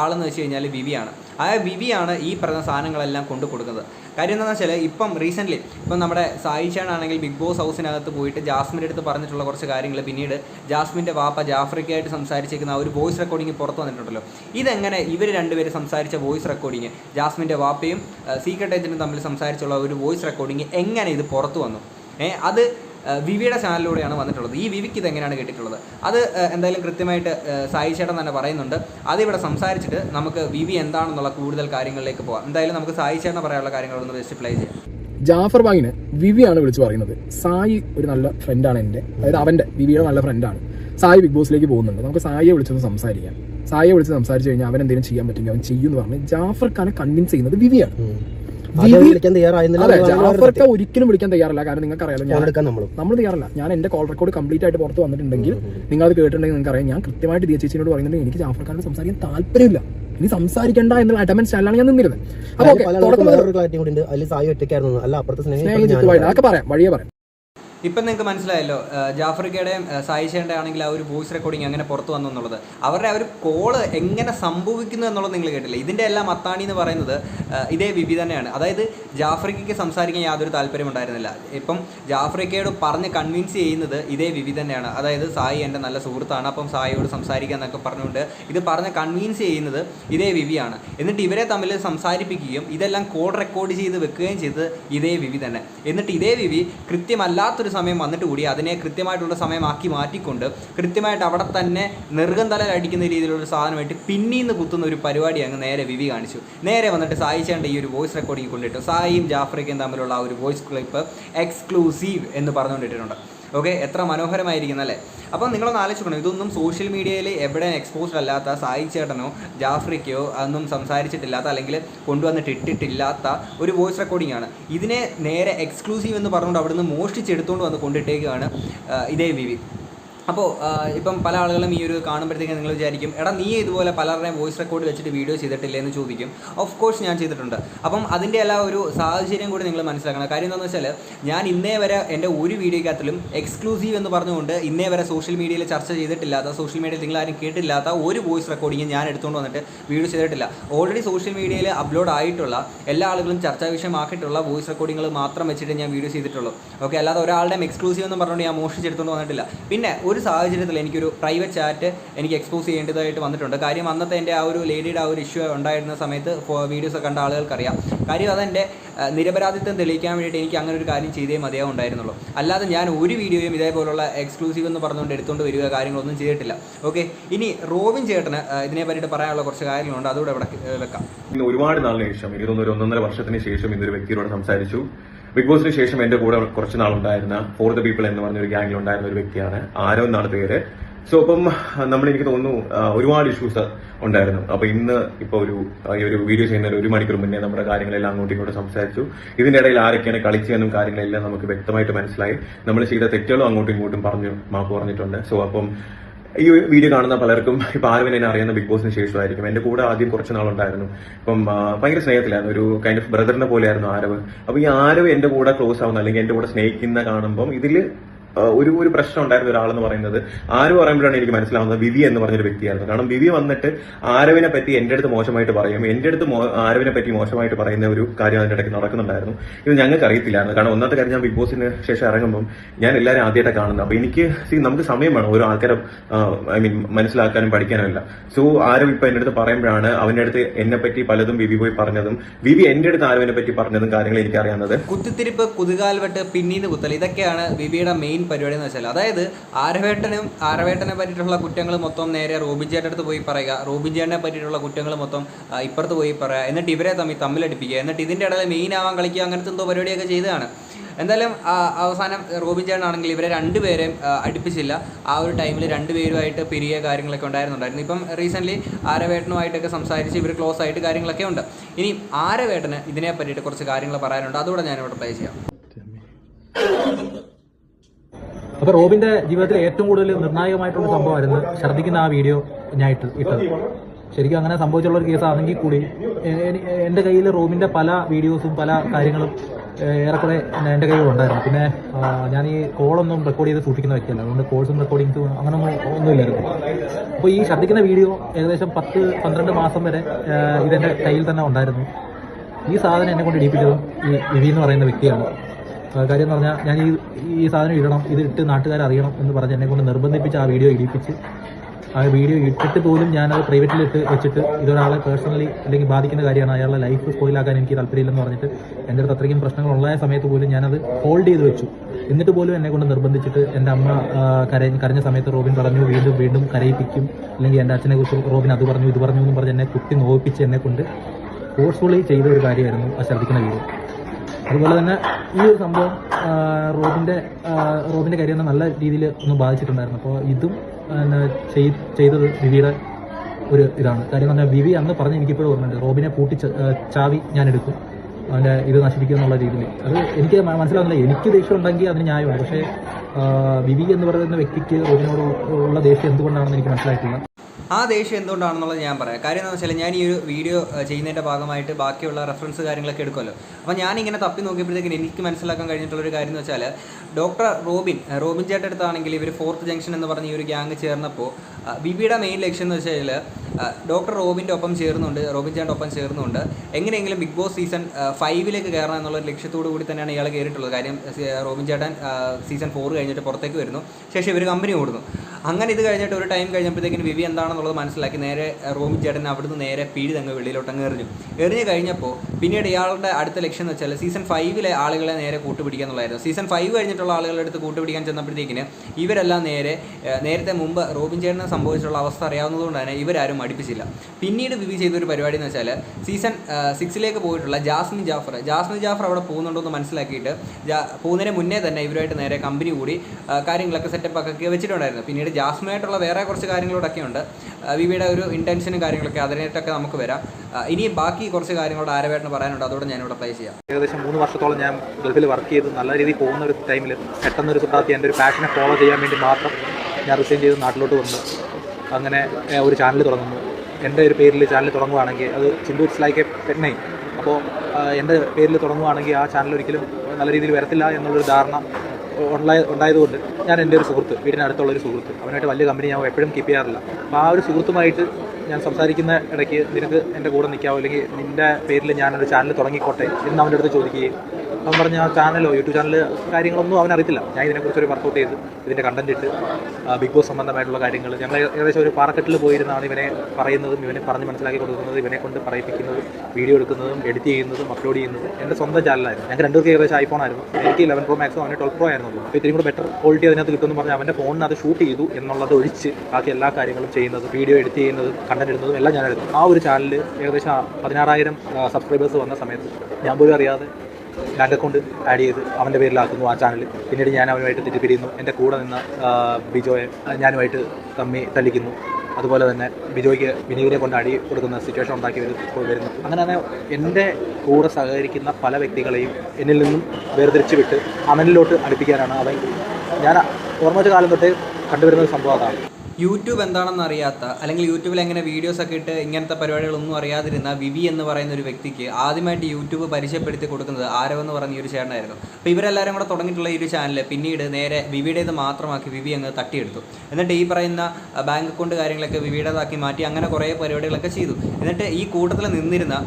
ആളെന്ന് വെച്ച് കഴിഞ്ഞാൽ വിവിയാണ് ആ വിവിയാണ് ഈ പറയുന്ന സാധനങ്ങളെല്ലാം കൊണ്ടു കൊടുക്കുന്നത്. കാര്യം എന്താണെന്ന് വെച്ചാൽ ഇപ്പം റീസെന്റ്ലി ഇപ്പം നമ്മുടെ സായി ചേണാണെങ്കിൽ ആണെങ്കിൽ ബിഗ് ബോസ് ഹൗസിനകത്ത് പോയിട്ട് ജാസ്മിന്റെ അടുത്ത് പറഞ്ഞിട്ടുള്ള കുറച്ച് കാര്യങ്ങൾ പിന്നീട് ജാസ്മിന്റെ വാപ്പ ജാഫ്രിക്കായിട്ട് സംസാരിച്ചിരിക്കുന്ന ആ ഒരു വോയിസ് റെക്കോർഡിംഗ് പുറത്ത് വന്നിട്ടുണ്ടല്ലോ. ഇതെങ്ങനെ ഇവർ രണ്ടുപേരും സംസാരിച്ച വോയിസ് റെക്കോർഡിങ് ജാസ്മിന്റെ വാപ്പയും സീക്രട്ട് ഏജന്റും തമ്മിൽ സംസാരിച്ചുള്ള ഒരു വോയിസ് റെക്കോർഡിങ് എങ്ങനെ ഇത് പുറത്ത് വന്നു? ഏഹ് അത് വിവിയുടെ ചാനലിലൂടെയാണ് വന്നിട്ടുള്ളത്. ഈ വിവിക്ക് ഇതെങ്ങനെയാണ് കിട്ടിയിട്ടുള്ളത് അത് എന്തായാലും കൃത്യമായിട്ട് സായി ചേട്ടൻ തന്നെ പറയുന്നുണ്ട്. അതിവിടെ സംസാരിച്ചിട്ട് നമുക്ക് വിവി എന്താണെന്നുള്ള കൂടുതൽ കാര്യങ്ങളിലേക്ക് പോകാം എന്തായാലും നമുക്ക് സായി ചേട്ടൻ പറയാനുള്ള കാര്യങ്ങളൊന്ന് ജസ്റ്റ് പ്ലേ ചെയ്യാം. ജാഫർ ബാഗിന് വിവിയാണ് വിളിച്ചു പറയുന്നത്. സായി ഒരു നല്ല ഫ്രണ്ടാണ് എന്റെ. അതായത് അവന്റെ വിവിയുടെ നല്ല ഫ്രണ്ടാണ് സായി ബിഗ് ബോസിലേക്ക് പോകുന്നുണ്ട്. നമുക്ക് സായിയെ വിളിച്ചൊന്ന് സംസാരിക്കാം. സായിയെ വിളിച്ച് സംസാരിച്ചു കഴിഞ്ഞാൽ അവൻ എന്തെങ്കിലും ചെയ്യാൻ പറ്റുമെങ്കിൽ അവൻ ചെയ്യും എന്ന് പറഞ്ഞ് ജാഫർ ഖാനെ കൺവിൻസ് ചെയ്യുന്നത് വിവിയാണ്. ജാഫർക്ക് ഒരിക്കലും വിളിക്കാൻ തയ്യാറല്ല. കാരണം നിങ്ങൾക്ക് അറിയാലോ ഞാൻ നമ്മൾ തയ്യാറല്ല. ഞാൻ എന്റെ കോൾ റെക്കോർഡ് കംപ്ലീറ്റ് ആയിട്ട് പുറത്ത് വന്നിട്ടുണ്ടെങ്കിൽ നിങ്ങൾ അത് കേട്ടിട്ടുണ്ടെങ്കിൽ നിങ്ങൾക്ക് അറിയാം ഞാൻ കൃത്യമായിട്ട് ദിയ എച്ചിനോട് പറയുന്നുണ്ട് എനിക്ക് ജാഫർക്കാരോട് സംസാരിക്കാൻ താല്പര്യമില്ല. ഇനി സംസാരിക്കണ്ട എന്നുള്ള അറ്റമെന്റ് സ്റ്റാലാണ് ഞാൻ നിന്നിരുന്നത്. അപ്പൊ ഓക്കെ അല്ല അപ്പുറത്തെ സ്നേഹം പറയാം. വഴിയെ പറയാം. ഇപ്പം നിങ്ങൾക്ക് മനസ്സിലായല്ലോ ജാഫ്രിക്കയുടെയും സായിഷേന്റെ ആണെങ്കിൽ ആ ഒരു വോയിസ് റെക്കോർഡിങ് എങ്ങനെ പുറത്ത് വന്നു എന്നുള്ളത്. അവരുടെ ആ ഒരു കോൾ എങ്ങനെ സംഭവിക്കുന്നു എന്നുള്ളത് നിങ്ങൾ കേട്ടില്ല? ഇതിന്റെ എല്ലാം അത്താണി എന്ന് പറയുന്നത് ഇതേ വിവി തന്നെയാണ്. അതായത് ജാഫ്രിക്കയ്ക്ക് സംസാരിക്കാൻ യാതൊരു താല്പര്യം ഉണ്ടായിരുന്നില്ല. ഇപ്പം ജാഫ്രിക്കയോട് പറഞ്ഞ് കൺവിൻസ് ചെയ്യുന്നത് ഇതേ വിവി തന്നെയാണ്. അതായത് സായി എന്റെ നല്ല സുഹൃത്താണ് അപ്പം സായിയോട് സംസാരിക്കുക എന്നൊക്കെ പറഞ്ഞുകൊണ്ട് ഇത് പറഞ്ഞ് കൺവിൻസ് ചെയ്യുന്നത് ഇതേ വിവിയാണ്. എന്നിട്ട് ഇവരെ തമ്മിൽ സംസാരിപ്പിക്കുകയും ഇതെല്ലാം കോൾ റെക്കോർഡ് ചെയ്ത് വെക്കുകയും ചെയ്തത് ഇതേ വിവി തന്നെ. എന്നിട്ട് ഇതേ വിവി കൃത്യമല്ലാത്തൊരു സമയം വന്നിട്ട് കൂടി അതിനെ കൃത്യമായിട്ടുള്ള സമയമാക്കി മാറ്റിക്കൊണ്ട് കൃത്യമായിട്ട് അവിടെ തന്നെ നെറുകം അടിക്കുന്ന രീതിയിലുള്ള സാധനമായിട്ട് പിന്നീന്ന് കുത്തുന്ന ഒരു പരിപാടി അങ്ങ് നേരെ വിവി കാണിച്ചു. നേരെ വന്നിട്ട് സായി ചേട്ടന്റെ ഈ ഒരു വോയിസ് റെക്കോർഡിംഗ് കൊണ്ടിട്ടു. സായിയും ജാഫ്രിക്കയും തമ്മിലുള്ള ആ ഒരു വോയിസ് ക്ലിപ്പ് എക്സ്ക്ലൂസീവ് എന്ന് പറഞ്ഞുകൊണ്ടിട്ടുണ്ട്. ഓക്കെ എത്ര മനോഹരമായിരിക്കുന്നു അല്ലേ? അപ്പം നിങ്ങളൊന്ന് ആലോചിക്കണം ഇതൊന്നും സോഷ്യൽ മീഡിയയിൽ എവിടെ എക്സ്പോസ്ഡ് അല്ലാത്ത സായി ചേട്ടനോ ജാഫ്രിക്കോ ഒന്നും സംസാരിച്ചിട്ടില്ലാത്ത അല്ലെങ്കിൽ കൊണ്ടുവന്നിട്ട് ഇട്ടിട്ടില്ലാത്ത ഒരു വോയിസ് റെക്കോർഡിംഗ് ആണ്. ഇതിനെ നേരെ എക്സ്ക്ലൂസീവ് എന്ന് പറഞ്ഞുകൊണ്ട് അവിടുന്ന് മോഷ്ടിച്ചെടുത്തുകൊണ്ട് വന്ന് കൊണ്ടിട്ടേക്കാണ് ഇതേ വിവി. അപ്പോൾ ഇപ്പം പല ആളുകളും ഈ ഒരു കാണുമ്പോഴത്തേക്കും നിങ്ങൾ വിചാരിക്കും എടാ നീ ഇതുപോലെ പലരുടെയും വോയിസ് റെക്കോർഡ് വെച്ചിട്ട് വീഡിയോ ചെയ്തിട്ടില്ലേ? എന്ന് ചോദിക്കും. ഓഫ് കോഴ്സ് ഞാൻ ചെയ്തിട്ടുണ്ട്. അപ്പം അതിന്റെ എല്ലാ ഒരു സാഹചര്യം കൂടി നിങ്ങൾ മനസ്സിലാക്കണം. കാര്യം എന്താണെന്ന് വെച്ചാൽ ഞാൻ ഇന്നേ വരെ എന്റെ ഒരു വീഡിയോക്കകത്തിലും എക്സ്ക്ലൂസീവ് എന്ന് പറഞ്ഞുകൊണ്ട് ഇന്നേ വരെ സോഷ്യൽ മീഡിയയിൽ ചർച്ച ചെയ്തിട്ടില്ലാത്ത സോഷ്യൽ മീഡിയയിൽ നിങ്ങൾ ആരും കേട്ടില്ലാത്ത ഒരു വോയിസ് റെക്കോർഡിങ് ഞാൻ എടുത്തുകൊണ്ട് വന്നിട്ട് വീഡിയോ ചെയ്തിട്ടില്ല. ഓൾറെഡി സോഷ്യൽ മീഡിയയിൽ അപ്ലോഡ് ആയിട്ടുള്ള എല്ലാ ആളുകളും ചർച്ചാ വിഷയമാക്കിയിട്ടുള്ള വോയിസ് റെക്കോർഡിങ്ങൾ മാത്രം വെച്ചിട്ട് ഞാൻ വീഡിയോ ചെയ്തിട്ടുള്ളൂ. ഓക്കെ അല്ലാതെ ഒരാളുടെയും എക്സ്ക്ലൂസീവ് എന്ന് പറഞ്ഞുകൊണ്ട് ഞാൻ മോഷിച്ചെടുത്തുകൊണ്ട് വന്നിട്ടില്ല. പിന്നെ ഒരു സാഹചര്യത്തിൽ എനിക്കൊരു പ്രൈവറ്റ് ചാറ്റ് എനിക്ക് എക്സ്പോസ് ചെയ്യേണ്ടതായിട്ട് വന്നിട്ടുണ്ട്. കാര്യം അന്നത്തെ എന്റെ ആ ഒരു ലേഡിയുടെ ആ ഒരു ഇഷ്യൂ ഉണ്ടായിരുന്ന സമയത്ത് വീഡിയോസ് കണ്ട ആളുകൾക്കറിയാം. കാര്യം അതെന്റെ നിരപരാധിത്വം തെളിയിക്കാൻ വേണ്ടിയിട്ട് എനിക്ക് അങ്ങനെ ഒരു കാര്യം ചെയ്തേ മതിയാവും ഉണ്ടായിരുന്നുള്ളൂ. അല്ലാതെ ഞാൻ ഒരു വീഡിയോയും ഇതേപോലുള്ള എക്സ്ക്ലൂസീവ് എന്ന് പറഞ്ഞുകൊണ്ട് എടുത്തുകൊണ്ട് വരിക കാര്യങ്ങളൊന്നും ചെയ്തിട്ടില്ല. ഓക്കെ ഇനി റോബിൻ ചേട്ടന് ഇതിനെ പറ്റിയിട്ട് പറയാനുള്ള കുറച്ച് കാര്യങ്ങളുണ്ട്. അതുകൂടെ ഇവിടെ വെക്കാം. ഒരുപാട് നാളിന് ശേഷം എനിക്ക് ഒരു ഒന്നൊന്നര വർഷത്തിന് ശേഷം ഇന്നൊരു വ്യക്തിയോട് സംസാരിച്ചു. ബിഗ് ബോസിന് ശേഷം എന്റെ കൂടെ കുറച്ച് നാളുണ്ടായിരുന്ന ഫോർ ദ പീപ്പിൾ എന്ന് പറഞ്ഞ ഒരു ഗ്യാങ്ങിൽ ഉണ്ടായിരുന്ന ഒരു വ്യക്തിയാണ്. ആരോ എന്നാണ് പേര്. സോ അപ്പം നമ്മൾ എനിക്ക് തോന്നുന്നു ഒരുപാട് ഇഷ്യൂസ് ഉണ്ടായിരുന്നു. അപ്പൊ ഇന്ന് ഇപ്പൊ ഒരു ഈ ഒരു വീഡിയോ ചെയ്യുന്നതിന് ഒരു മണിക്കൂർ മുന്നേ നമ്മുടെ കാര്യങ്ങളെല്ലാം അങ്ങോട്ടും ഇങ്ങോട്ടും സംസാരിച്ചു. ഇതിന്റെ ഇടയിൽ ആരൊക്കെയാണ് കളിച്ചതെന്നും കാര്യങ്ങളെല്ലാം നമുക്ക് വ്യക്തമായിട്ട് മനസ്സിലായി. നമ്മൾ ചെയ്ത തെറ്റുകളും അങ്ങോട്ടും ഇങ്ങോട്ടും പറഞ്ഞു മാപ്പ് പറഞ്ഞിട്ടുണ്ട്. സോ അപ്പം ഈ വീഡിയോ കാണുന്ന പലർക്കും ഇപ്പൊ ആരും എന്നെ അറിയുന്ന ബിഗ് ബോസിന് ശേഷമായിരിക്കും എന്റെ കൂടെ ആദ്യം കുറച്ച് നാളുണ്ടായിരുന്നു. ഇപ്പം ഭയങ്കര സ്നേഹത്തിലായിരുന്നു. ഒരു കൈൻഡ് ഓഫ് ബ്രദറിനെ പോലെയായിരുന്നു ആരവ്. അപ്പൊ ഈ ആരവ് എന്റെ കൂടെ ക്ലോസ് ആവുന്ന അല്ലെങ്കിൽ എന്റെ കൂടെ സ്നേഹിക്കുന്ന കാണുമ്പോൾ ഇതിൽ ഒരു ഒരു പ്രശ്നം ഉണ്ടായിരുന്ന ഒരാളെന്ന് പറയുന്നത് ആര് പറയുമ്പോഴാണ് എനിക്ക് മനസ്സിലാവുന്നത് വിവി എന്ന് പറഞ്ഞൊരു വ്യക്തിയായിരുന്നു. കാരണം വിവി വന്നിട്ട് ആരവിനെ പറ്റി എന്റെ അടുത്ത് മോശമായിട്ട് പറയും. എന്റെ അടുത്ത് ആരവിനെ പറ്റി മോശമായിട്ട് പറയുന്ന ഒരു കാര്യം അതിന്റെ ഇടയ്ക്ക് നടക്കുന്നുണ്ടായിരുന്നു. ഇത് ഞങ്ങൾക്ക് അറിയത്തില്ലായിരുന്നു. കാരണം ഒന്നാമത്തെ കാര്യം ഞാൻ ബിഗ് ബോസിന് ശേഷം ഇറങ്ങുമ്പോൾ ഞാൻ എല്ലാവരും ആദ്യമായിട്ടാണ് കാണുന്നത്. അപ്പൊ എനിക്ക് സി നമുക്ക് സമയം വേണം. ഓരോ ആൾക്കാരെ ഐ മീൻ മനസ്സിലാക്കാനും പഠിക്കാനും അല്ല സോ ആരും ഇപ്പൊ എന്റെ അടുത്ത് പറയുമ്പോഴാണ് അവന്റെ അടുത്ത് എന്നെ പറ്റി പലതും വിവി പോയി പറഞ്ഞതും വിവി എന്റെ അടുത്ത് ആരവിനെ പറ്റി പറഞ്ഞതും കാര്യങ്ങൾ എനിക്ക് അറിയാവുന്നത് കുത്തിത്തിരിപ്പ് കുതുകാൽവെട്ട് പിന്നീന്ന് കുത്തൽ ഇതൊക്കെയാണ് വിവിയുടെ മെയിൻ പരിപാടി എന്ന് വെച്ചാൽ അതായത് ആരവേട്ടനും ആരവേട്ടനെ പറ്റിയിട്ടുള്ള കുറ്റങ്ങൾ മൊത്തം നേരെ റോബിൻ ചേട്ടന്റെ അടുത്ത് പോയി പറയുക. റോബിൻ ചേട്ടനെ പറ്റിയിട്ടുള്ള കുറ്റങ്ങൾ മൊത്തം ഇപ്പുറത്ത് പോയി പറയുക. എന്നിട്ട് ഇവരെ തമ്മിൽ തമ്മിലടിപ്പിക്കുക. എന്നിട്ട് ഇതിന്റെ ഇടയിൽ മെയിൻ ആവാൻ കളിക്കുക. അങ്ങനത്തെ എന്തോ പരിപാടിയൊക്കെ ചെയ്തതാണ്. എന്തായാലും അവസാനം റോബിൻ ചേട്ടനാണെങ്കിൽ ഇവരെ രണ്ടുപേരെയും അടുപ്പിച്ചില്ല. ആ ഒരു ടൈമിൽ രണ്ടുപേരുമായിട്ട് പിരിയ കാര്യങ്ങളൊക്കെ ഉണ്ടായിരുന്നുണ്ടായിരുന്നു. ഇപ്പം റീസെന്റ്ലി ആരവേട്ടനുമായിട്ടൊക്കെ സംസാരിച്ച് ഇവർ ക്ലോസ് ആയിട്ട് കാര്യങ്ങളൊക്കെ ഉണ്ട്. ഇനി ആരവേട്ടന് ഇതിനെ പറ്റിയിട്ട് കുറച്ച് കാര്യങ്ങൾ പറയാനുണ്ട്. അതുകൂടെ ഞാനിവിടെ പ്ലേ ചെയ്യാം. അപ്പൊ റോബിന്റെ ജീവിതത്തിൽ ഏറ്റവും കൂടുതൽ നിർണായകമായിട്ടുള്ള സംഭവമായിരുന്നു ഛർദ്ദിക്കുന്ന ആ വീഡിയോ ഞാൻ ഇട്ട് ഇട്ടത്. ശരിക്കും അങ്ങനെ സംഭവിച്ചുള്ള ഒരു കേസാണെങ്കിൽ കൂടി എന്റെ കയ്യിൽ റോബിന്റെ പല വീഡിയോസും പല കാര്യങ്ങളും ഏറെക്കുറെ എന്റെ കയ്യിൽ ഉണ്ടായിരുന്നു. പിന്നെ ഞാൻ ഈ കോളൊന്നും റെക്കോർഡ് ചെയ്ത് സൂക്ഷിക്കുന്ന വ്യക്തിയല്ല. അതുകൊണ്ട് കോഴ്സും റെക്കോർഡിങ്സും അങ്ങനെ ഒന്നുമില്ലായിരുന്നു. അപ്പോൾ ഈ ശ്രദ്ധിക്കുന്ന വീഡിയോ ഏകദേശം പത്ത് പന്ത്രണ്ട് മാസം വരെ ഇതെന്റെ കയ്യിൽ തന്നെ ഉണ്ടായിരുന്നു. ഈ സാധനം എന്നെ കൊണ്ട് ഇടിപ്പിച്ചതും ഈ വിവി എന്ന് പറയുന്ന വ്യക്തിയാണ്. കാര്യം എന്ന് പറഞ്ഞാൽ ഞാൻ ഈ ഈ സാധനം ഇടണം ഇത് ഇട്ട് നാട്ടുകാർ അറിയണം എന്ന് പറഞ്ഞ് എന്നെ കൊണ്ട് നിർബന്ധിപ്പിച്ച് ആ വീഡിയോ ഇടിപ്പിച്ച് ആ വീഡിയോ ഇട്ടിട്ട് പോലും ഞാനത് പ്രൈവറ്റിൽ ഇട്ട് വെച്ചിട്ട് ഇതൊരാളെ പേഴ്സണലി അല്ലെങ്കിൽ ബാധിക്കുന്ന കാര്യമാണ് അയാളുടെ ലൈഫ് സ്പോയിലാക്കാൻ എനിക്ക് താല്പര്യമില്ലെന്ന് പറഞ്ഞിട്ട് എന്റെ അടുത്ത് അത്രയ്ക്കും പ്രശ്നങ്ങളുള്ള സമയത്ത് പോലും ഞാനത് ഹോൾഡ് ചെയ്ത് വെച്ചു. എന്നിട്ട് പോലും എന്നെ കൊണ്ട് നിർബന്ധിച്ചിട്ട് എന്റെ അമ്മ കരയ കരഞ്ഞ സമയത്ത് റോബിൻ പറഞ്ഞു വീണ്ടും വീണ്ടും കരയിപ്പിക്കും. അല്ലെങ്കിൽ എന്റെ അച്ഛനെ കുറിച്ച് റോബിൻ അത് പറഞ്ഞു ഇത് പറഞ്ഞു എന്ന് പറഞ്ഞ് എന്നെ കുത്തി നോവിപ്പിച്ച് എന്നെ കൊണ്ട് ഫോഴ്സ്ഫുള്ളി ചെയ്ത ഒരു കാര്യമായിരുന്നു ആ ശ്രദ്ധിക്കുന്ന വീഡിയോ. അതുപോലെ തന്നെ ഈ ഒരു സംഭവം റോബിന്റെ റോബിന്റെ കരിയറിനെ നല്ല രീതിയിൽ ഒന്ന് ബാധിച്ചിട്ടുണ്ടായിരുന്നു. അപ്പോൾ ഇതും ചെയ്തത് വിവിയുടെ ഒരു ഇതാണ്. കാര്യം പറഞ്ഞാൽ വിവി അന്ന് പറഞ്ഞ് എനിക്കിപ്പോഴും ഓർമ്മയുണ്ട്. റോബിനെ പൂട്ടി ചാവി ഞാൻ എടുക്കും അവന്റെ ഇത് നശിപ്പിക്കുക എന്നുള്ള രീതിയിൽ. അത് എനിക്ക് മനസ്സിലാവുന്നില്ല. എനിക്ക് ദേഷ്യം ഉണ്ടെങ്കിൽ അതിന് ന്യായമാണ് പക്ഷേ വിവി എന്ന് പറയുന്ന വ്യക്തിക്ക് റോബിനോട് ഉള്ള ദേഷ്യം എന്തുകൊണ്ടാണെന്ന് എനിക്ക് മനസ്സിലായിട്ടില്ല. ആ ദേഷ്യം എന്തുകൊണ്ടാണെന്നുള്ളത് ഞാൻ പറയാം. കാര്യം എന്താണെന്ന് വെച്ചാൽ ഞാൻ ഈ ഒരു വീഡിയോ ചെയ്യുന്നതിന്റെ ഭാഗമായിട്ട് ബാക്കിയുള്ള റെഫറൻസ് കാര്യങ്ങളൊക്കെ എടുക്കുമല്ലോ. അപ്പോൾ ഞാനിങ്ങനെ തപ്പി നോക്കിയപ്പോഴത്തേക്കും എനിക്ക് മനസ്സിലാക്കാൻ കഴിഞ്ഞിട്ടുള്ളൊരു കാര്യം എന്ന് വെച്ചാൽ ഡോക്ടർ റോബിൻ റോബിൻ ചേട്ടൻ എടുത്താണെങ്കിൽ ഇവർ ഫോർത്ത് ജംഗ്ഷൻ എന്ന് പറഞ്ഞ ഈ ഒരു ഗ്യാങ് ചേർന്നപ്പോൾ ബിബിയുടെ മെയിൻ ലക്ഷ്യം എന്ന് വെച്ചാൽ ഡോക്ടർ റോബിന്റെ ഒപ്പം ചേർന്നുണ്ട് റോബിൻ ചേട്ടന്റെ ഒപ്പം ചേർന്നുണ്ട്. എങ്ങനെയെങ്കിലും ബിഗ് ബോസ് സീസൺ ഫൈവിലേക്ക് കയറണം എന്നുള്ള ലക്ഷ്യത്തോടു കൂടി തന്നെയാണ് ഇയാൾ കയറിയിട്ടുള്ളത്. കാര്യം റോബിൻ ചേട്ടൻ സീസൺ ഫോർ കഴിഞ്ഞിട്ട് പുറത്തേക്ക് വരുന്നു. ശേഷം ഇവർ കമ്പനി ഓടുന്നു. അങ്ങനെ ഇത് കഴിഞ്ഞിട്ട് ഒരു ടൈം കഴിഞ്ഞപ്പോഴത്തേക്കിന് വിവി എന്താണെന്നുള്ളത് മനസ്സിലാക്കി. നേരെ റോമി ചേട്ടൻ അവിടുന്ന് നേരെ പീടി തങ്ങ് വെളിയിലോട്ട് അങ്ങ് എറിഞ്ഞു. എറിഞ്ഞു കഴിഞ്ഞപ്പോൾ പിന്നീട് ഇയാളുടെ അടുത്ത ലക്ഷ്യം എന്ന് വെച്ചാൽ സീസൺ ഫൈവിലെ ആളുകളെ നേരെ കൂട്ടുപിടിക്കുക എന്നുള്ളതായിരുന്നു. സീസൺ ഫൈവ് കഴിഞ്ഞിട്ടുള്ള ആളുകളുടെ അടുത്ത് കൂട്ടുപിടിക്കാൻ ചെന്നപ്പോഴത്തേക്കിന് ഇവരെല്ലാം നേരെ നേരത്തെ മുമ്പ് റോബിൻ ചേട്ടന് സംഭവിച്ചിട്ടുള്ള അവസ്ഥ അറിയാവുന്നതുകൊണ്ട് തന്നെ ഇവരാരും അടുപ്പിച്ചില്ല പിന്നീട് വിവി ചെയ്തൊരു പരിപാടി എന്ന് വെച്ചാൽ സീസൺ സിക്സിലേക്ക് പോയിട്ടുള്ള ജാസ്മിൻ ജാഫർ. ജാസ്മിൻ ജാഫർ അവിടെ പോകുന്നുണ്ടോ എന്ന് മനസ്സിലാക്കിയിട്ട് പോകുന്നതിന് മുന്നേ തന്നെ ഇവരുമായിട്ട് നേരെ കമ്പനി കൂടി കാര്യങ്ങളൊക്കെ സെറ്റപ്പ് ഒക്കെ വെച്ചിട്ടുണ്ടായിരുന്നു. പിന്നീട് ജാസ്മിനായിട്ടുള്ള വേറെ കുറച്ച് കാര്യങ്ങളോടൊക്കെ ഉണ്ട്. വിവിയുടെ ഒരു ഇന്റൻഷനും കാര്യങ്ങളൊക്കെ അതിനായിട്ടൊക്കെ നമുക്ക് വരാം. ഇനി ബാക്കി കുറച്ച് കാര്യങ്ങളോട് ആരവേട്ടന് പറയാനുണ്ട്. അതോടെ ഞാനിവിടെ പ്ലേ ചെയ്യാം. ഏകദേശം മൂന്ന് വർഷത്തോളം ഞാൻ ഗൾഫിൽ വർക്ക് ചെയ്ത് നല്ല രീതിയിൽ പോകുന്ന ഒരു ടൈമിൽ പെട്ടെന്ന് ഒരു സുട്ടാത്തി എന്റെ ഒരു പാഷനെ ഫോളോ ചെയ്യാൻ വേണ്ടി മാത്രം ഞാൻ റിസൈൻ ചെയ്ത് നാട്ടിലോട്ട് വന്നു. അങ്ങനെ ഒരു ചാനൽ തുടങ്ങുന്നു. എന്റെ ഒരു പേരിൽ ചാനൽ തുടങ്ങുവാണെങ്കിൽ അത് ചിന്തു ലൈക്ക് എ പെണ്ണൈ. അപ്പോൾ എന്റെ പേരിൽ തുടങ്ങുവാണെങ്കിൽ ആ ചാനൽ ഒരിക്കലും നല്ല രീതിയിൽ വരത്തില്ല എന്നുള്ളൊരു ധാരണ ഉണ്ടായ ഉണ്ടായതുകൊണ്ട് ഞാൻ എന്റെ ഒരു സുഹൃത്ത് വീടിനടുത്തുള്ള ഒരു സുഹൃത്ത്. അവനായിട്ട് വലിയ കമ്പനി ഞാൻ എപ്പോഴും കീപ്പ് ചെയ്യാറില്ല. അപ്പോൾ ആ ഒരു സുഹൃത്തുമായിട്ട് ഞാൻ സംസാരിക്കുന്ന ഇടയ്ക്ക് നിനക്ക് എന്റെ കൂടെ നിൽക്കാവോ? അല്ലെങ്കിൽ നിന്റെ പേരിൽ ഞാനൊരു ചാനൽ തുടങ്ങിക്കോട്ടെ എന്ന് അവന്റെ അടുത്ത് ചോദിക്കുകയും അവൻ പറഞ്ഞ ആ ചാനലോ യൂട്യൂബ് ചാനൽ കാര്യങ്ങളൊന്നും അവൻ അറിയത്തില്ല. ഞാൻ ഇതിനെക്കുറിച്ച് ഒരു വർക്കൗട്ട് ചെയ്ത് ഇതിന്റെ കണ്ടന്റ് ഇട്ട് ബിഗ് ബോസ് സംബന്ധമായിട്ടുള്ള കാര്യങ്ങൾ ഞങ്ങൾ ഏകദേശം ഒരു പാർക്കറ്റിൽ പോയിരുന്നാണ് ഇവനെ പറയുന്നതും ഇവനെ പറഞ്ഞ് മനസ്സിലാക്കി കൊടുക്കുന്നതും ഇവനെ കൊണ്ട് പറയിപ്പിക്കുന്നതും വീഡിയോ എടുക്കുന്നതും എഡിറ്റ് ചെയ്യുന്നതും അപ്ലോഡ് ചെയ്യുന്നതും എന്റെ സ്വന്തം ചാനലായിരുന്നു ഞങ്ങൾക്ക് രണ്ടുപേർക്ക് ഏകദേശം ഐഫോൺ ആയിരുന്നു. എനിക്ക് ഇലവൻ പ്രോ മാക്സും അവന് ട്വൽവ് പ്രോ ആയിരുന്നു. അപ്പോൾ ഇത്തിരി കൂടെ ബെറ്റർ ക്വാളിറ്റി അതിനകത്ത് കിട്ടുമെന്ന് പറഞ്ഞാൽ അവന്റെ ഫോണിന് അത് ഷൂട്ട് ചെയ്തു എന്നുള്ളത് ഒഴിച്ച് ബാക്കി എല്ലാ കാര്യങ്ങളും ചെയ്യുന്നത് വീഡിയോ എഡിറ്റ് ചെയ്യുന്നതും കണ്ടന്റ് ഇടുന്നതും എല്ലാം ഞാൻ ഞാനായിരുന്നു ആ ഒരു ചാനലിൽ ഏകദേശം പതിനാറായിരം സബ്സ്ക്രൈബേഴ്സ് വന്ന സമയത്ത് ഞാൻ പോലും അറിയാതെ ബാങ്ക് അക്കൗണ്ട് ആഡ് ചെയ്ത് അവന്റെ പേരിലാക്കുന്നു ആ ചാനൽ പിന്നീട് ഞാൻ അവനുമായിട്ട് തെറ്റിപ്പിരിയുന്നു. എന്റെ കൂടെ നിന്ന് ബിജോയെ ഞാനുമായിട്ട് തമ്മി തല്ലിക്കുന്നു. അതുപോലെ തന്നെ ബിജോയ്ക്ക് വിനീതിനെ കൊണ്ട് അടി കൊടുക്കുന്ന സിറ്റുവേഷൻ ഉണ്ടാക്കി വരു- വരുന്നു. അങ്ങനെ തന്നെ എന്റെ കൂടെ സഹകരിക്കുന്ന പല വ്യക്തികളെയും എന്നിൽ നിന്നും വേർതിരിച്ച് വിട്ട് അവനിലോട്ട് അടുപ്പിക്കാനാണ് അവൻ ഞാൻ ഓർമ്മ വെച്ച കാലം തൊട്ടേ കണ്ടുവരുന്ന ഒരു സംഭവം അതാണ്. യൂട്യൂബ് എന്താണെന്ന് അറിയാത്ത അല്ലെങ്കിൽ യൂട്യൂബിൽ എങ്ങനെ വീഡിയോസ് ഒക്കെ ഇട്ട് ഇങ്ങനത്തെ പരിപാടികളൊന്നും അറിയാതിരുന്ന വിവി എന്ന് പറയുന്ന ഒരു വ്യക്തിക്ക് ആദ്യമായിട്ട് യൂട്യൂബ് പരിചയപ്പെടുത്തി കൊടുക്കുന്നത് ആരോ എന്ന് പറഞ്ഞ ഈ ഒരു ചേട്ടനായിരുന്നു. അപ്പോൾ ഇവരെല്ലാവരും കൂടെ തുടങ്ങിയിട്ടുള്ള ഈ ഒരു ചാനൽ പിന്നീട് നേരെ വിവിയുടേത് മാത്രമാക്കി വിവി അങ്ങ് തട്ടിയെടുത്തു. എന്നിട്ട് ഈ പറയുന്ന ബാങ്ക് അക്കൗണ്ട് കാര്യങ്ങളൊക്കെ വിവിയുടേതാക്കി മാറ്റി അങ്ങനെ കുറേ പരിപാടികളൊക്കെ ചെയ്തു. എന്നിട്ട് ഈ കൂട്ടത്തിൽ നിന്നിരുന്ന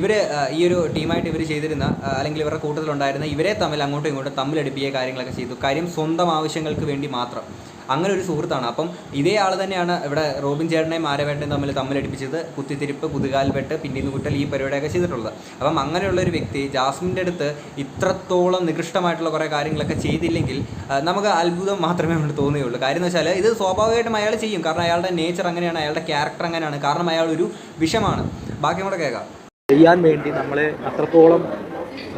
ഇവർ ഈ ഒരു ടീമായിട്ട് ഇവർ ചെയ്തിരുന്ന അല്ലെങ്കിൽ ഇവരുടെ കൂട്ടത്തിലുണ്ടായിരുന്ന ഇവരെ തമ്മിൽ അങ്ങോട്ടും ഇങ്ങോട്ടും തമ്മിലടിപ്പിക്കുക കാര്യങ്ങളൊക്കെ ചെയ്തു. കാര്യം സ്വന്തം ആവശ്യങ്ങൾക്ക് വേണ്ടി മാത്രം. അങ്ങനെ ഒരു സുഹൃത്താണ്. അപ്പം ഇതേ ആൾ തന്നെയാണ് ഇവിടെ റോബിൻ ചേട്ടനെയും ആരവേട്ടനെയും തമ്മിൽ തമ്മിലടിപ്പിച്ചത്. കുത്തിത്തിരിപ്പ് കുതുകാൽപെട്ട് പിന്നീന്ന് കുട്ടൽ ഈ പരിപാടിയൊക്കെ ചെയ്തിട്ടുള്ളത്. അപ്പം അങ്ങനെയുള്ള ഒരു വ്യക്തി ജാസ്മിന്റെ അടുത്ത് ഇത്രത്തോളം നികൃഷ്ടമായിട്ടുള്ള കുറേ കാര്യങ്ങളൊക്കെ ചെയ്തില്ലെങ്കിൽ നമുക്ക് അത്ഭുതം മാത്രമേ നമ്മൾ തോന്നുകയുള്ളൂ. കാര്യം എന്ന് വെച്ചാൽ ഇത് സ്വാഭാവികമായിട്ടും അയാൾ ചെയ്യും. കാരണം അയാളുടെ നേച്ചർ അങ്ങനെയാണ് അയാളുടെ ക്യാരക്ടർ അങ്ങനെയാണ്. കാരണം അയാൾ ഒരു വിഷമാണ്. ബാക്കി കൂടെ കേൾക്കാം. ചെയ്യാൻ വേണ്ടി നമ്മളെ അത്രത്തോളം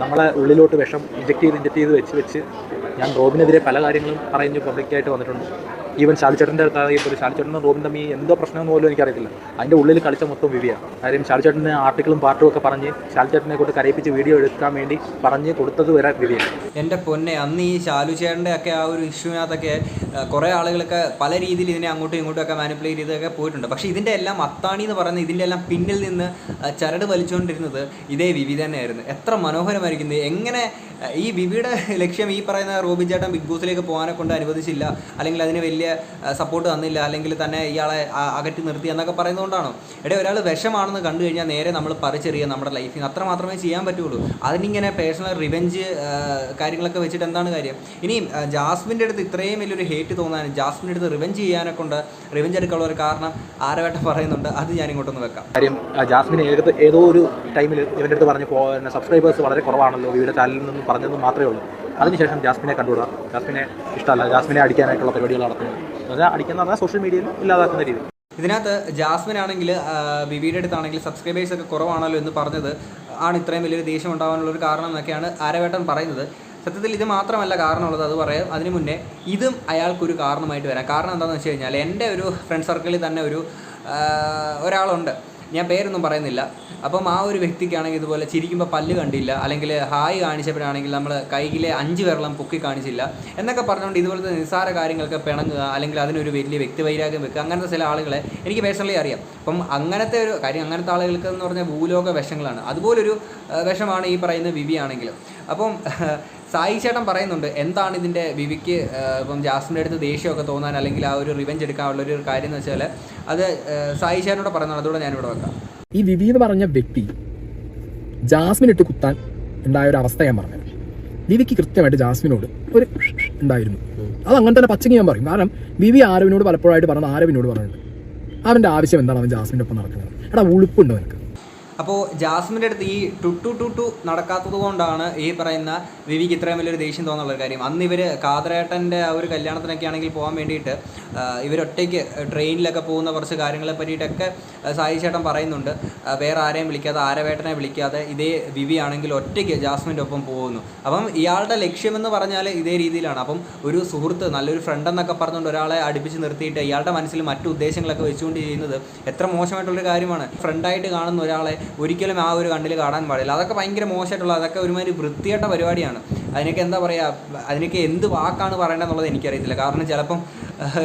നമ്മളെ ഉള്ളിലോട്ട് വിഷം ഇഞ്ചക്ട് ചെയ്ത് ഇഞ്ചക്ട് ചെയ്ത് വെച്ച് വെച്ച് ഞാൻ റോബിനെതിരെ പല കാര്യങ്ങളും പറഞ്ഞ് പബ്ലിക്കായിട്ട് വന്നിട്ടുണ്ട്. ഈവൻ ശാലിച്ചേട്ടന്റെ അടുത്താണെങ്കിൽ ഒരു ശാലിച്ചേട്ടനും റോബിൻ തമ്മിൽ എന്തോ പ്രശ്നമെന്ന് പോലും എനിക്കറിയത്തില്ല. അതിന്റെ ഉള്ളിൽ കളിച്ച മൊത്തം വിവിയാണ് കാര്യം ശാലിച്ചേട്ടന്റെ ആർട്ടിക്കിളും പാട്ടും ഒക്കെ പറഞ്ഞ് ശാലിച്ചേട്ടനെ കൊണ്ട് കരയിപ്പിച്ച് വീഡിയോ എടുക്കാൻ വേണ്ടി പറഞ്ഞ് കൊടുത്തത് വരെ വിവിയാണ് എന്റെ പൊന്നെ അന്ന് ഈ ശാലു ചേട്ടന്റെ ഒക്കെ ആ ഒരു ഇഷ്യൂവിനകത്തൊക്കെ കുറേ ആളുകളൊക്കെ പല രീതിയിൽ ഇതിനെ അങ്ങോട്ടും ഇങ്ങോട്ടും ഒക്കെ മാനിപ്പുലേറ്റ് ചെയ്തൊക്കെ പോയിട്ടുണ്ട്. പക്ഷേ ഇതിന്റെ എല്ലാം അത്താണി എന്ന് പറയുന്നത് ഇതിന്റെ എല്ലാം പിന്നിൽ നിന്ന് ചരട് വലിച്ചുകൊണ്ടിരുന്നത് ഇതേ വിവി തന്നെയായിരുന്നു. എത്ര മനോഹരമായിരിക്കുന്നത് എങ്ങനെ ഈ വിവിയുടെ ലക്ഷ്യം ഈ പറയുന്ന റോബി ചേട്ടൻ ബിഗ് ബോസിലേക്ക് പോകാനെ കൊണ്ട് അനുവദിച്ചില്ല അല്ലെങ്കിൽ അതിന് വലിയ സപ്പോർട്ട് തന്നില്ല അല്ലെങ്കിൽ തന്നെ ഇയാളെ അകറ്റി നിർത്തി എന്നൊക്കെ പറയുന്നതുകൊണ്ടാണോ? എടേ ഒരാൾ വിഷമാണെന്ന് കണ്ടു കഴിഞ്ഞാൽ നേരെ നമ്മൾ പറിച്ചെറിയുക നമ്മുടെ ലൈഫിൽ നിന്ന് അത്ര മാത്രമേ ചെയ്യാൻ പറ്റുള്ളൂ. അതിനിങ്ങനെ പേഴ്സണൽ റിവെഞ്ച് കാര്യങ്ങളൊക്കെ വെച്ചിട്ട് എന്താണ് കാര്യം? ഇനിയും ജാസ്മിന്റെ അടുത്ത് ഇത്രയും വലിയൊരു ഹേറ്റ് തോന്നാൻ ജാസ്മിന്റെ അടുത്ത് റിവെഞ്ച് ചെയ്യാനൊക്കെ കൊണ്ട് റിവെഞ്ച് എടുക്കാനുള്ള ഒരു കാരണം ആരവേട്ട പറയുന്നുണ്ട്. അത് ഞാൻ ഇങ്ങോട്ടൊന്ന് വെക്കാം. കാര്യം ജാസ്മിൻ ഏത് ഏതോ ഒരു ടൈമിൽ ഇവന്റെ അടുത്ത് പറഞ്ഞ് സബ്സ്ക്രൈബേഴ്സ് വളരെ കുറവാണല്ലോ ഇവരുടെ ചാനലിൽ നിന്ന് പറഞ്ഞതെന്ന് മാത്രമേ ഉള്ളൂ. അതിനുശേഷം ജാസ്മിനെ കണ്ടുവിടുക ജാസ്മിനെ ഇഷ്ടമല്ല. ജാസ്മിനെ അടിക്കാനായിട്ടുള്ള പരിപാടികൾ നടത്തുന്നത്. അതായത് അടിക്കുന്ന പറഞ്ഞാൽ സോഷ്യൽ മീഡിയയിൽ ഇല്ലാതാക്കുന്ന രീതി. ഇതിനകത്ത് ജാസ്മിൻ ആണെങ്കിൽ ബിബിയുടെ അടുത്താണെങ്കിൽ സബ്സ്ക്രൈബേഴ്സ് ഒക്കെ കുറവാണല്ലോ എന്ന് പറഞ്ഞത്. ആണ് ഇത്രയും വലിയൊരു ദേഷ്യം ഉണ്ടാകാനുള്ള ഒരു കാരണം എന്നൊക്കെയാണ് ആരവേട്ടൻ പറയുന്നത്. സത്യത്തിൽ ഇത് മാത്രമല്ല കാരണമുള്ളത് അത് പറയാം. അതിന് മുന്നേ ഇതും അയാൾക്കൊരു കാരണമായിട്ട് വരാം. കാരണം എന്താണെന്ന് വെച്ച് കഴിഞ്ഞാൽ എന്റെ ഒരു ഫ്രണ്ട് സർക്കിളിൽ തന്നെ ഒരു ഒരാളുണ്ട്. ഞാൻ പേരൊന്നും പറയുന്നില്ല. അപ്പം ആ ഒരു വ്യക്തിക്കാണെങ്കിൽ ഇതുപോലെ ചിരിക്കുമ്പോൾ പല്ല് കണ്ടില്ല അല്ലെങ്കിൽ ഹായ് കാണിച്ചപ്പോഴാണെങ്കിൽ നമ്മൾ കൈയിലെ അഞ്ച് വിരളം പൊക്കി കാണിച്ചില്ല എന്നൊക്കെ പറഞ്ഞുകൊണ്ട് ഇതുപോലത്തെ നിസ്സാര കാര്യങ്ങൾക്ക് പിണങ്ങുക അല്ലെങ്കിൽ അതിനൊരു വലിയ വ്യക്തിവൈരാഗ്യം വെക്കുക അങ്ങനത്തെ ചില ആളുകളെ എനിക്ക് പേഴ്സണലി അറിയാം. അപ്പം അങ്ങനത്തെ ഒരു കാര്യം അങ്ങനത്തെ ആളുകൾക്ക് എന്ന് പറഞ്ഞാൽ ഭൂലോക വിഷങ്ങളാണ്. അതുപോലൊരു വിഷമാണ് ഈ പറയുന്ന വിവി ആണെങ്കിലും അപ്പം സായി ചേട്ടൻ പറയുന്നുണ്ട് എന്താണ് ഇതിന്റെ വിവിക്ക് ഇപ്പം ജാസ്മിന്റെ അടുത്ത് ദേഷ്യമൊക്കെ തോന്നാൻ അല്ലെങ്കിൽ ആ ഒരു റിവെഞ്ച് എടുക്കാനുള്ള ഒരു കാര്യം എന്ന് വെച്ചാൽ അത് സായി ചേട്ടനോട് പറയുന്നതാണ്. അതുകൂടെ ഞാനിവിടെ വെക്കാം. ഈ വിവി എന്ന് പറഞ്ഞ വ്യക്തി ജാസ്മിൻ ഇട്ട് കുത്താൻ ഉണ്ടായ ഒരു അവസ്ഥ ഞാൻ പറഞ്ഞു വിവിക്ക് കൃത്യമായിട്ട് ജാസ്മിനോട് ഒരു ഉണ്ടായിരുന്നു. അത് അങ്ങനെ തന്നെ പച്ചയ്ക്ക് ഞാൻ പറയും. കാരണം വിവി ആരവിനോട് പലപ്പോഴായിട്ട് പറഞ്ഞത് ആരവിനോട് പറഞ്ഞിട്ടുണ്ട്. അവന്റെ ആവശ്യം എന്താണ് അവൻ ജാസ്മിന്റെ ഒപ്പം നടക്കുന്നത്? എടാ ഉളുപ്പുണ്ടോ നിനക്ക് അപ്പോൾ ജാസ്മിന്റെ അടുത്ത് ഈ ടുട്ടു ടുട്ടു നടക്കാത്തത് കൊണ്ടാണ് ഈ പറയുന്ന വിവിക്ക് ഇത്രയും വലിയൊരു ദേഷ്യം തോന്നുള്ള കാര്യം. അന്ന് ഇവർ കാതറേട്ടന്റെ ആ ഒരു കല്യാണത്തിനൊക്കെ ആണെങ്കിൽ പോകാൻ വേണ്ടിയിട്ട് ഇവരൊറ്റയ്ക്ക് ട്രെയിനിലൊക്കെ പോകുന്ന കുറച്ച് കാര്യങ്ങളെ പറ്റിയിട്ടൊക്കെ സായി ചേട്ടൻ പറയുന്നുണ്ട്. വേറെ ആരെയും വിളിക്കാതെ ആരവേട്ടനെ വിളിക്കാതെ ഇതേ വിവി ആണെങ്കിൽ ഒറ്റയ്ക്ക് ജാസ്മിന്റെ ഒപ്പം പോകുന്നു. അപ്പം ഇയാളുടെ ലക്ഷ്യമെന്ന് പറഞ്ഞാൽ ഇതേ രീതിയിലാണ്. അപ്പം ഒരു സുഹൃത്ത് നല്ലൊരു ഫ്രണ്ട് എന്നൊക്കെ പറഞ്ഞുകൊണ്ട് ഒരാളെ അടുപ്പിച്ച് നിർത്തിയിട്ട് ഇയാളുടെ മനസ്സിൽ മറ്റു ഉദ്ദേശങ്ങളൊക്കെ വെച്ചുകൊണ്ട് ചെയ്യുന്നത് എത്ര മോശമായിട്ടുള്ളൊരു കാര്യമാണ്. ഫ്രണ്ടായിട്ട് കാണുന്ന ഒരാളെ ഒരിക്കലും ആ ഒരു കണ്ണിൽ കാണാൻ പാടില്ല. അതൊക്കെ ഭയങ്കര മോശമായിട്ടുള്ള അതൊക്കെ ഒരുമാതിരി വൃത്തികെട്ട പരിപാടിയാണ്. അതിനൊക്കെ എന്താ പറയുക അതിനൊക്കെ എന്ത് വാക്കാണ് പറയേണ്ടതെന്നുള്ളത് എനിക്കറിയത്തില്ല. കാരണം ചിലപ്പം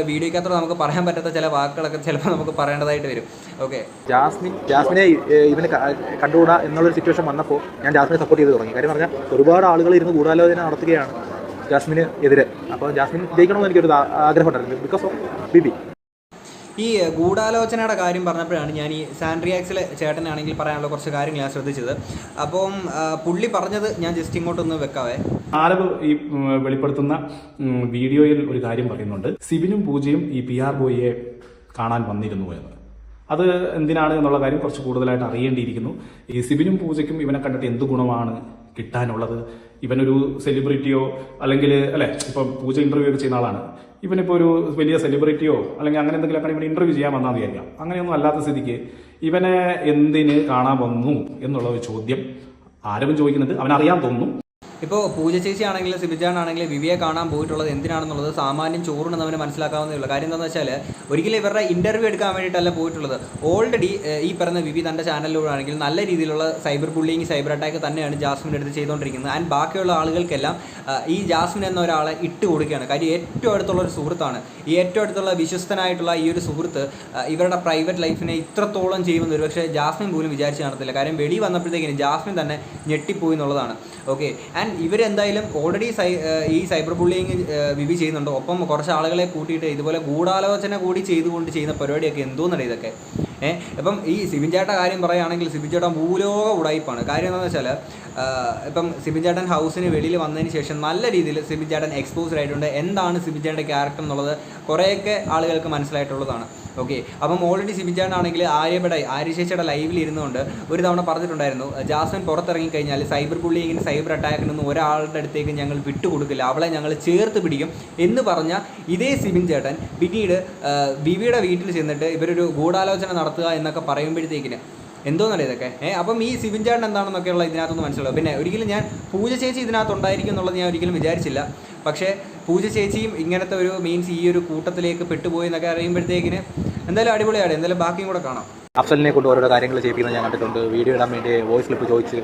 വീഡിയോക്കകത്തോടെ നമുക്ക് പറയാൻ പറ്റാത്ത ചില വാക്കുകളൊക്കെ ചിലപ്പോൾ നമുക്ക് പറയേണ്ടതായിട്ട് വരും. ഓക്കെ ജാസ്മിൻ ജാസ്മിനെ ഇവന് കണ്ടുകൂടാ എന്നുള്ളൊരു സിറ്റുവേഷൻ വന്നപ്പോൾ ഞാൻ ജാസ്മിനെ സപ്പോർട്ട് ചെയ്ത് തുടങ്ങി. കാര്യം പറഞ്ഞാൽ ഒരുപാട് ആളുകൾ ഇരുന്ന് ഗൂഢാലോചന നടത്തുകയാണ് ജാസ്മിന് എതിരെ. അപ്പോൾ ജാസ്മിൻ ജയിക്കണമെന്ന് എനിക്കൊരു ആഗ്രഹം ഉണ്ടായിരുന്നു ബിക്കോസ് ഓഫ് ബിബി ഈ ഗൂഢാലോചനയുടെ കാര്യം പറഞ്ഞപ്പോഴാണ് ഞാൻ ഈ സാൻഡ്രിയാക്സിലെ ചേട്ടനാണെങ്കിൽ പറയാനുള്ള കുറച്ച് കാര്യങ്ങൾ ഞാൻ ശ്രദ്ധിച്ചത്. അപ്പം പുള്ളി പറഞ്ഞത് ഞാൻ ജസ്റ്റ് ഇങ്ങോട്ടൊന്ന് വെക്കാവേ. ആരവ് ഈ വെളിപ്പെടുത്തുന്ന വീഡിയോയിൽ ഒരു കാര്യം പറയുന്നുണ്ട്. സിബിനും പൂജയും ഈ പി ആർ ബോയിയെ കാണാൻ വന്നിരുന്നു എന്ന്. അത് എന്തിനാണ് എന്നുള്ള കാര്യം കുറച്ച് കൂടുതലായിട്ട് അറിയേണ്ടിയിരിക്കുന്നു. ഈ സിബിനും പൂജയ്ക്കും ഇവനെ കണ്ടിട്ട് എന്ത് ഗുണമാണ് കിട്ടാനുള്ളത്? ഇവനൊരു സെലിബ്രിറ്റിയോ അല്ലെങ്കിൽ അല്ലെ ഇപ്പം പൂജ ഇന്റർവ്യൂ ഒക്കെ ചെയ്യുന്ന ആളാണ്. ഇവനിപ്പോ ഒരു വലിയ സെലിബ്രിറ്റിയോ അല്ലെങ്കിൽ അങ്ങനെ എന്തെങ്കിലുമൊക്കെ ഇവൻ ഇന്റർവ്യൂ ചെയ്യാൻ വന്നാൽ വിചാരിക്കാം. അങ്ങനെയൊന്നും അല്ലാത്ത സ്ഥിതിക്ക് ഇവനെ എന്തിന് കാണാൻ വന്നു എന്നുള്ള ഒരു ചോദ്യം ആരും ചോദിക്കുന്നുണ്ട്. അവനറിയാൻ തോന്നുന്നു. ഇപ്പോൾ പൂജ ചേച്ചി ആണെങ്കിലും സിബിജാൻ ആണെങ്കിലും വിവിയെ കാണാൻ പോയിട്ടുള്ളത് എന്തിനാണെന്നുള്ളത് സാമാന്യം ചോറുണ്ടെന്നവന് മനസ്സിലാക്കാവുന്നേ കാര്യം എന്താണെന്ന് വെച്ചാൽ ഒരിക്കലും ഇവരുടെ ഇന്റർവ്യൂ എടുക്കാൻ വേണ്ടിയിട്ടല്ല പോയിട്ടുള്ളത്. ഓൾറെഡി ഈ പറഞ്ഞ വിവി തന്റെ ചാനലിലൂടെ ആണെങ്കിൽ നല്ല രീതിയിലുള്ള സൈബർ ബുള്ളിങ് സൈബർ അറ്റാക്ക് തന്നെയാണ് ജാസ്മിൻ അടുത്ത് ചെയ്തുകൊണ്ടിരിക്കുന്നത് ആൻഡ് ബാക്കിയുള്ള ആളുകൾക്കെല്ലാം ഈ ജാസ്മിൻ എന്ന ഒരാളെ ഇട്ട് കൊടുക്കുകയാണ്. കാര്യം ഏറ്റവും അടുത്തുള്ള ഒരു സുഹൃത്താണ്. ഈ ഏറ്റവും അടുത്തുള്ള വിശ്വസ്തനായിട്ടുള്ള ഈ ഒരു സുഹൃത്ത് ഇവരുടെ പ്രൈവറ്റ് ലൈഫിനെ ഇത്രത്തോളം ചെയ്യുമെന്ന് ഒരുപക്ഷെ ജാസ്മിൻ പോലും വിചാരിച്ച് കാണത്തില്ല. കാര്യം വെളി വന്നപ്പോഴത്തേക്കിന് ജാസ്മിൻ തന്നെ ഞെട്ടിപ്പോയി എന്നുള്ളതാണ്. ഓക്കെ ആൻഡ് ഇവരെന്തായാലും ഓൾറെഡി സൈ ഈ സൈബർ ബുള്ളിങ് വിവി ചെയ്യുന്നുണ്ട്. ഒപ്പം കുറച്ച് ആളുകളെ കൂട്ടിയിട്ട് ഇതുപോലെ ഗൂഢാലോചന കൂടി ചെയ്തുകൊണ്ട് ചെയ്യുന്ന പരിപാടിയൊക്കെ എന്തോന്നടേ ഇതൊക്കെ? ഏഹ് അപ്പം ഈ സിബിൻ കാര്യം പറയുകയാണെങ്കിൽ സിബിൻ ചേട്ടൻ ഭൂലോക ഉടായ്പാണ് കാര്യം എന്താണെന്ന് വെച്ചാൽ ഇപ്പം സിബിൻ ചേട്ടൻ ഹൗസിന് വെളിയിൽ വന്നതിന് ശേഷം നല്ല രീതിയിൽ സിബിൻ ചേട്ടൻ എക്സ്പോസ്ഡ് ആയിട്ടുണ്ട്. എന്താണ് സിബിൻ ചേട്ടന്റെ ക്യാരക്ടർ എന്നുള്ളത് കുറേയൊക്കെ ആളുകൾക്ക് മനസ്സിലായിട്ടുള്ളതാണ്. ഓക്കെ അപ്പം ഓൾറെഡി ആണെങ്കിൽ ആര്യയുടെ ആര്യശേഷിയുടെ ലൈവിൽ ഇരുന്നുകൊണ്ട് ഒരു തവണ പറഞ്ഞിട്ടുണ്ടായിരുന്നു ജാസ്മിൻ പുറത്തിറങ്ങി കഴിഞ്ഞാൽ സൈബർ ബുള്ളിങ്ങിന് സൈബർ അറ്റാക്കിനൊന്നും ഒരാളുടെ അടുത്തേക്ക് ഞങ്ങൾ വിട്ടുകൊടുക്കില്ല. അവളെ ഞങ്ങൾ ചേർത്ത് പിടിക്കും എന്ന് പറഞ്ഞ ഇതേ സിബിൻ ചേട്ടൻ പിന്നീട് ബിവിയുടെ വീട്ടിൽ ചെന്നിട്ട് ഇവരൊരു ഗൂഢാലോചന നടത്തുക എന്നൊക്കെ പറയുമ്പോഴത്തേക്കിന് എന്തോന്നല്ലേ ഇതൊക്കെ? ഏഹ് അപ്പം ഈ സിബിൻ ചേട്ടൻ എന്താണെന്നൊക്കെയുള്ള ഇതിനകത്തൊന്ന് മനസ്സിലാവും പിന്നെ ഒരിക്കലും ഞാൻ പൂജ ചേച്ചി ഇതിനകത്ത് ഉണ്ടായിരിക്കും എന്നുള്ളത് ഞാൻ ഒരിക്കലും വിചാരിച്ചില്ല. പക്ഷേ പൂജ ചേച്ചിയും ഇങ്ങനത്തെ ഒരു മീൻസ് ഈ ഒരു കൂട്ടത്തിലേക്ക് പെട്ടുപോയി എന്നൊക്കെ അറിയുമ്പോഴത്തേക്കിന് എന്തായാലും അടിപൊളിയാണ് എന്തായാലും ബാക്കിയും കൂടെ കാണാം. അഫ്സലിനെ കൊണ്ട് ഓരോ കാര്യങ്ങൾ ചെയ്യിപ്പിക്കുന്നത് ഞാൻ കണ്ടിട്ടുണ്ട്. വീഡിയോ ഇടാൻ വേണ്ടി വോയിസ് ക്ലിപ്പ് ചോദിച്ച്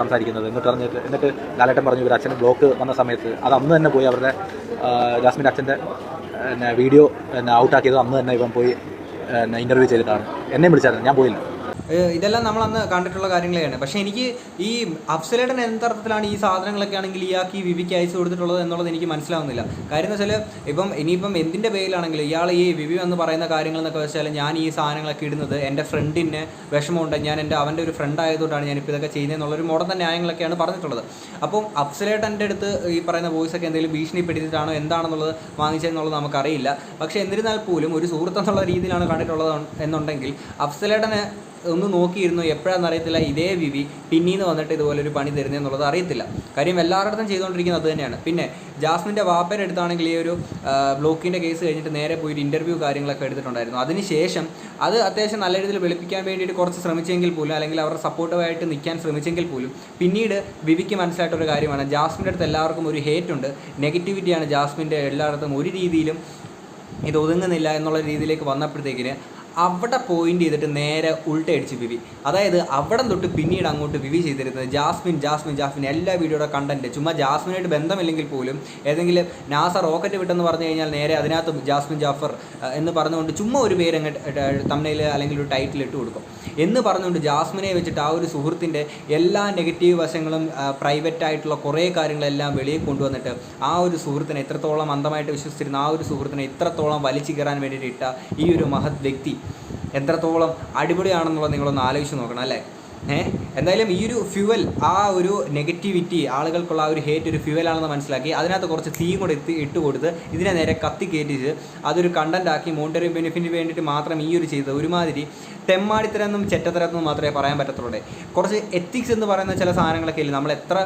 സംസാരിക്കുന്നത്. എന്നിട്ട് പറഞ്ഞിട്ട് എന്നിട്ട് ലാലേട്ടൻ പറഞ്ഞു ഇവർ അച്ഛൻ ബ്ലോക്ക് വന്ന സമയത്ത് അത് അന്ന് തന്നെ പോയി അവരുടെ ജാസ്മിൻ അച്ഛന്റെ വീഡിയോ ഔട്ടാക്കിയത് അന്ന് തന്നെ ഇവൻ പോയി ഇന്റർവ്യൂ ചെയ്തിട്ടാണ്. എന്നെയും വിളിച്ചായിരുന്നു. ഞാൻ പോയില്ല. ഇതെല്ലാം നമ്മൾ അന്ന് കണ്ടിട്ടുള്ള കാര്യങ്ങളെയാണ് പക്ഷേ എനിക്ക് ഈ അഫ്സലേട്ടൻ എന്തർത്ഥത്തിലാണ് ഈ സാധനങ്ങളൊക്കെ ആണെങ്കിൽ ഇയാൾക്ക് ഈ വിവിക്ക് അയച്ചു കൊടുത്തിട്ടുള്ളത് എന്നുള്ളത് എനിക്ക് മനസ്സിലാവുന്നില്ല. കാര്യം എന്ന് വെച്ചാൽ ഇപ്പം ഇനിയിപ്പം എന്തിന്റെ പേരിലാണെങ്കിലും ഇയാൾ ഈ വിവി എന്ന് പറയുന്ന കാര്യങ്ങൾ എന്നൊക്കെ വെച്ചാൽ ഞാൻ ഈ സാധനങ്ങളൊക്കെ ഇടുന്നത് എന്റെ ഫ്രണ്ടിന് വിഷമമുണ്ട്. ഞാൻ എന്റെ അവന്റെ ഒരു ഫ്രണ്ട് ആയതുകൊണ്ടാണ് ഞാനിപ്പോൾ ഇതൊക്കെ ചെയ്യുന്നതെന്നുള്ളൊരു തന്നെ ന്യായങ്ങളൊക്കെയാണ് പറഞ്ഞിട്ടുള്ളത്. അപ്പം അഫ്സലേട്ടന്റെ അടുത്ത് ഈ പറയുന്ന വോയിസ് ഒക്കെ എന്തെങ്കിലും ഭീഷണിപ്പെടുത്തിയിട്ടാണോ എന്താണെന്നുള്ളത് വാങ്ങിച്ചതെന്നുള്ളത് നമുക്കറിയില്ല. പക്ഷേ എന്നിരുന്നാൽ പോലും ഒരു സുഹൃത്ത് എന്നുള്ള രീതിയിലാണ് കണ്ടിട്ടുള്ളത് എന്നുണ്ടെങ്കിൽ അഫ്സലേട്ടന് ഒന്ന് നോക്കിയിരുന്നു എപ്പോഴാണെന്ന് അറിയത്തില്ല. ഇതേ വിവി പിന്നീന്ന് വന്നിട്ട് ഇതുപോലെ ഒരു പണി തരുന്നത് അറിയത്തില്ല. കാര്യം എല്ലാവരുടെയും ചെയ്തുകൊണ്ടിരിക്കുന്നത് അത് തന്നെയാണ്. പിന്നെ ജാസ്മിന്റെ വാപ്പയുടെ എടുത്താണെങ്കിൽ ഈ ഒരു ബ്ലോക്കിന്റെ കേസ് കഴിഞ്ഞിട്ട് നേരെ പോയിട്ട് ഇന്റർവ്യൂ കാര്യങ്ങളൊക്കെ എടുത്തിട്ടുണ്ടായിരുന്നു. അതിനുശേഷം അത് അത്യാവശ്യം നല്ല രീതിയിൽ വെളുപ്പിക്കാൻ വേണ്ടിയിട്ട് കുറച്ച് ശ്രമിച്ചെങ്കിൽ പോലും അല്ലെങ്കിൽ അവരുടെ സപ്പോർട്ടീവായിട്ട് നിൽക്കാൻ ശ്രമിച്ചെങ്കിൽ പോലും പിന്നീട് വിവിക്ക് മനസ്സിലായിട്ടൊരു കാര്യമാണ്. ജാസ്മിന്റെ അടുത്ത് എല്ലാവർക്കും ഒരു ഹേറ്റ് ഉണ്ട്. നെഗറ്റിവിറ്റിയാണ് ജാസ്മിന്റെ എല്ലായിടത്തും ഒരു രീതിയിലും ഇത് ഒതുങ്ങുന്നില്ല എന്നുള്ള രീതിയിലേക്ക് വന്നപ്പോഴത്തേക്കിന് അവിടെ പോയിന്റ് ചെയ്തിട്ട് നേരെ ഉൾട്ടയടിച്ച് വിവി. അതായത് അവിടെ തൊട്ട് പിന്നീട് അങ്ങോട്ട് വിവി ചെയ്തിരുന്നത് ജാസ്മിൻ ജാസ്മിൻ ജാസ്മിൻ എല്ലാ വീഡിയോയുടെ കണ്ടന്റ് ചുമ്മാ ജാസ്മിനായിട്ട് ബന്ധമില്ലെങ്കിൽ പോലും ഏതെങ്കിലും നാസ റോക്കറ്റ് വിട്ടെന്ന് പറഞ്ഞു കഴിഞ്ഞാൽ നേരെ അതിനകത്ത് ജാസ്മിൻ ജാഫർ എന്ന് പറഞ്ഞുകൊണ്ട് ചുമ്മാ ഒരു പേര് അങ്ങ് തമ്മിൽ അല്ലെങ്കിൽ ഒരു ടൈറ്റിൽ ഇട്ട് കൊടുക്കും. എന്ന് പറഞ്ഞുകൊണ്ട് ജാസ്മിനെ വെച്ചിട്ട് ആ ഒരു സുഹൃത്തിന്റെ എല്ലാ നെഗറ്റീവ് വശങ്ങളും പ്രൈവറ്റ് ആയിട്ടുള്ള കുറേ കാര്യങ്ങളെല്ലാം വെളിയിൽ കൊണ്ടുവന്നിട്ട് ആ ഒരു സുഹൃത്തിനെ എത്രത്തോളം അന്തമായിട്ട് വിശ്വസിച്ചിരുന്ന ആ ഒരു സുഹൃത്തിനെ ഇത്രത്തോളം വലിച്ചു കയറാൻ വേണ്ടിയിട്ട് ഈ ഒരു മഹത് വ്യക്തി എത്രത്തോളം അടിപൊളിയാണെന്നുള്ളത് നിങ്ങളൊന്ന് ആലോചിച്ച് നോക്കണം അല്ലേ? ഏഹ് എന്തായാലും ഈ ഒരു ഫ്യുവൽ ആ ഒരു നെഗറ്റിവിറ്റി ആളുകൾക്കുള്ള ആ ഒരു ഹേറ്റ് ഒരു ഫ്യുവലാണെന്ന് മനസ്സിലാക്കി അതിനകത്ത് കുറച്ച് തീം കൂടെ എത്തി ഇട്ട് കൊടുത്ത് ഇതിനെ നേരെ കത്തി കയറ്റിച്ച് അതൊരു ആക്കി മോണിറ്ററി ബെനിഫിറ്റിന് വേണ്ടിയിട്ട് മാത്രം ഈ ഒരു ചെയ്തത്. ഒരുമാതിരി തെമ്മാടിത്തരെന്നും ചെറ്റത്തരമെന്നും മാത്രമേ പറയാൻ പറ്റത്തുള്ളൂ കുറച്ച് എത്തിക്സ് എന്ന് പറയുന്ന ചില സാധനങ്ങളൊക്കെ ഇല്ല? നമ്മൾ എത്ര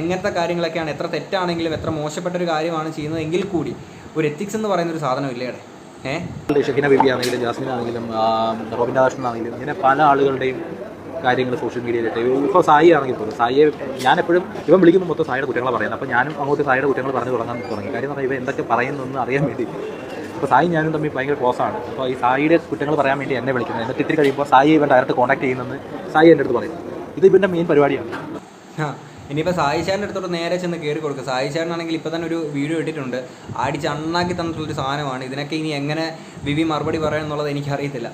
എങ്ങനത്തെ കാര്യങ്ങളൊക്കെയാണ് എത്ര തെറ്റാണെങ്കിലും എത്ര മോശപ്പെട്ട ഒരു കാര്യമാണ് ചെയ്യുന്നത് എങ്കിൽ കൂടി ഒരു എത്തിക്സ് എന്ന് പറയുന്ന ഒരു സാധനം ഇല്ലേ അവിടെ? ഏഹ് ഷെഖിന ബിബി ആണെങ്കിലും ജാസ്മിൻ ആണെങ്കിലും റോബിൻ രാധാകൃഷ്ണൻ ആണെങ്കിലും ഇങ്ങനെ പല ആളുകളുടെയും കാര്യങ്ങൾ സോഷ്യൽ മീഡിയയിലിട്ട്. ഇപ്പോൾ സായി ആണെങ്കിൽ പോലും സായിയെ ഞാൻ എപ്പോഴും ഇവൻ വിളിക്കുമ്പോൾ മൊത്തം സായിയുടെ കുറ്റങ്ങൾ പറയുന്നത്. അപ്പോൾ ഞാനും അങ്ങോട്ട് സായിയുടെ കുറ്റങ്ങൾ പറഞ്ഞു തുടങ്ങാൻ തുടങ്ങി. കാര്യം എന്ന് പറഞ്ഞാൽ ഇവ എന്തൊക്കെ പറയുന്നതെന്ന് അറിയാൻ വേണ്ടി. അപ്പോൾ സായി ഞാനും തമ്മിൽ ഭയങ്കര ക്ലോസ് ആണ്. അപ്പോൾ ഈ സായിയുടെ കുറ്റങ്ങൾ പറയാൻ വേണ്ടി എന്നെ വിളിക്കുന്നത്. എന്നിട്ട് ഇത്തിരി കഴിയുമ്പോൾ സായി ഇവൻ ഡയറക്റ്റ് കോൺടാക്ട് ചെയ്യുന്നത് സായി എന്റെ അടുത്ത് പറയും. ഇത് ഇവന്റെ മെയിൻ പരിപാടിയാണ്. ആ. ഇനിയിപ്പോൾ സായി ചേട്ടന്റെ അടുത്തോട്ട് നേരെ ചെന്ന് കയറി കൊടുക്കുക സായി ചേട്ടനാണെങ്കിൽ ഇപ്പോൾ തന്നെ ഒരു വീഡിയോ ഇട്ടിട്ടുണ്ട്. അടിച്ച് അണ്ണാക്കി തന്നിട്ടുള്ളൊരു സാധനമാണ്. ഇതിനൊക്കെ ഇനി എങ്ങനെ വിവി മറുപടി പറയണം എന്നുള്ളത് എനിക്കറിയത്തില്ല.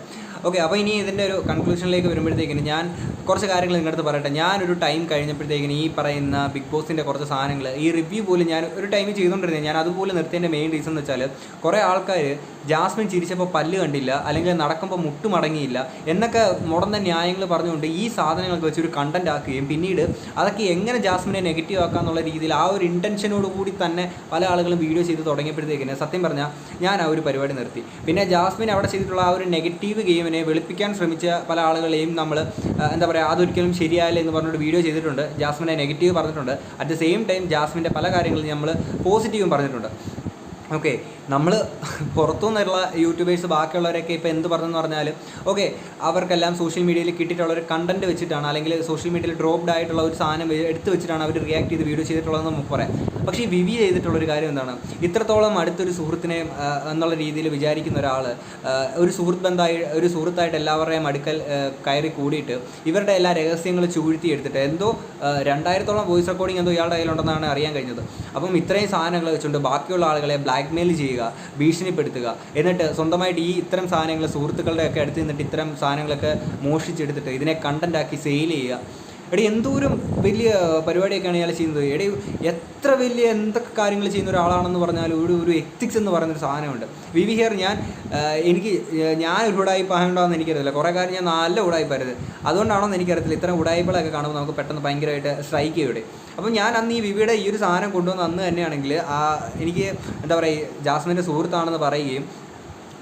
ഓക്കെ അപ്പോൾ ഇനി ഇതിന്റെ ഒരു കൺക്ലൂഷനിലേക്ക് വരുമ്പോഴത്തേക്കിന് ഞാൻ കുറച്ച് കാര്യങ്ങൾ നിങ്ങളുടെ അടുത്ത് പറയട്ടെ. ഞാനൊരു ടൈം കഴിഞ്ഞപ്പോഴത്തേക്കിന് ഈ പറയുന്ന ബിഗ് ബോസിന്റെ കുറച്ച് സാധനങ്ങൾ ഈ റിവ്യൂ പോലും ഞാൻ ഒരു ടൈമിൽ ചെയ്തുകൊണ്ടിരുന്നത് ഞാൻ അതുപോലെ നിർത്തിയതിന്റെ മെയിൻ റീസൺ എന്ന് വെച്ചാൽ കുറേ ആൾക്കാർ ജാസ്മിൻ ചിരിച്ചപ്പോൾ പല്ല് കണ്ടില്ല അല്ലെങ്കിൽ നടക്കുമ്പോൾ മുട്ട് മടങ്ങിയില്ല എന്നൊക്കെ മുടന്ന ന്യായങ്ങൾ പറഞ്ഞുകൊണ്ട് ഈ സാധനങ്ങളൊക്കെ വെച്ച് ഒരു കണ്ടന്റ് ആക്കുകയും പിന്നീട് അതൊക്കെ എങ്ങനെ ജാസ്മിനെ നെഗറ്റീവ് ആക്കുക എന്നുള്ള രീതിയിൽ ആ ഒരു ഇന്റൻഷനോട് കൂടി തന്നെ പല ആളുകളും വീഡിയോ ചെയ്ത് തുടങ്ങിയപ്പോഴത്തേക്കിന് സത്യം പറഞ്ഞാൽ ഞാൻ ആ ഒരു പരിപാടി നിർത്തി. പിന്നെ ജാസ്മിൻ അവിടെ ചെയ്തിട്ടുള്ള ആ ഒരു നെഗറ്റീവ് ഗെയിമിനെ വെളുപ്പിക്കാൻ ശ്രമിച്ച പല ആളുകളെയും നമ്മൾ എന്താ പറയുക അതൊരിക്കലും ശരിയായില്ല എന്ന് പറഞ്ഞിട്ട് വീഡിയോ ചെയ്തിട്ടുണ്ട്. ജാസ്മിനെ നെഗറ്റീവ് പറഞ്ഞിട്ടുണ്ട്. അറ്റ് ദ സെയിം ടൈം ജാസ്മിന്റെ പല കാര്യങ്ങളും നമ്മൾ പോസിറ്റീവും പറഞ്ഞിട്ടുണ്ട്. ഓക്കെ നമ്മൾ പുറത്തുനിന്നുള്ള യൂട്യൂബേഴ്സ് ബാക്കിയുള്ളവരൊക്കെ ഇപ്പോൾ എന്ത് പറഞ്ഞെന്ന് പറഞ്ഞാൽ ഓക്കെ അവർക്കെല്ലാം സോഷ്യൽ മീഡിയയിൽ കിട്ടിയിട്ടുള്ള ഒരു കണ്ടന്റ് വെച്ചിട്ടാണ് അല്ലെങ്കിൽ സോഷ്യൽ മീഡിയയിൽ ഡ്രോപ്ഡ് ആയിട്ടുള്ള ഒരു സാധനം എടുത്ത് വെച്ചിട്ടാണ് അവർ റിയാക്ട് ചെയ്ത് വീഡിയോ ചെയ്തിട്ടുള്ളതെന്ന് നമുക്ക് പറയാം. പക്ഷേ വിവി ചെയ്തിട്ടുള്ളൊരു കാര്യം എന്താണ്? ഇത്രത്തോളം അടുത്തൊരു സുഹൃത്തിനെ എന്നുള്ള രീതിയിൽ വിചാരിക്കുന്ന ഒരാൾ ഒരു സുഹൃത്ത് ബന്ധമായി ഒരു സുഹൃത്തായിട്ട് എല്ലാവരുടെയും അടുക്കൽ കയറി കൂടിയിട്ട് ഇവരുടെ എല്ലാ രഹസ്യങ്ങളും ചൂഴ്ത്തി എടുത്തിട്ട് എന്തോ രണ്ടായിരത്തോളം വോയിസ് റെക്കോർഡിംഗ് എന്തോ ഇയാളുടെ കയ്യിലുണ്ടെന്നാണ് അറിയാൻ കഴിഞ്ഞത്. അപ്പം ഇത്രയും സാധനങ്ങൾ വെച്ചുകൊണ്ട് ബാക്കിയുള്ള ആളുകളെ ബ്ലാക്ക് മെയിൽ ചെയ്യുക ഭീഷണിപ്പെടുത്തുക എന്നിട്ട് സ്വന്തമായിട്ട് ഈ ഇത്തരം സാധനങ്ങൾ സുഹൃത്തുക്കളുടെയൊക്കെ അടുത്ത് നിന്നിട്ട് ഇത്തരം സാധനങ്ങളൊക്കെ മോഷിച്ചെടുത്തിട്ട് ഇതിനെ കണ്ടന്റ് ആക്കി സെയിൽ ചെയ്യുക. എടി എന്തോരം വലിയ പരിപാടിയൊക്കെയാണ് ഇയാൾ ചെയ്യുന്നത്. എടി എത്ര വലിയ എന്തൊക്കെ കാര്യങ്ങൾ ചെയ്യുന്ന ഒരാളാണെന്ന് പറഞ്ഞാൽ ഒരു ഒരു എത്തിക്സ് എന്ന് പറയുന്നൊരു സാധനമുണ്ട്. വി വി ഹിയർ ഞാൻ എനിക്ക് ഞാൻ ഒരു ഉടായ്പ ആയതുകൊണ്ടാണെന്ന് എനിക്കറിയില്ല കുറേ കാര്യം ഞാൻ നല്ല ഉടായ്പായിരുന്നു അതുകൊണ്ടാണോന്ന് എനിക്കറിയത്തില്ല. ഇത്തരം ഉടായ്പകളൊക്കെ കാണുമ്പോൾ നമുക്ക് പെട്ടെന്ന് ഭയങ്കരമായിട്ട് സ്ട്രൈക്ക് ചെയ്യും അപ്പം ഞാൻ അന്ന് ഈ വിവിയുടെ ഈ ഒരു സാധനം കൊണ്ടുവന്ന് അന്ന് തന്നെയാണെങ്കിൽ ആ എനിക്ക് എന്താ പറയുക ജാസ്മിന്റെ സുഹൃത്താണെന്ന് പറയുകയും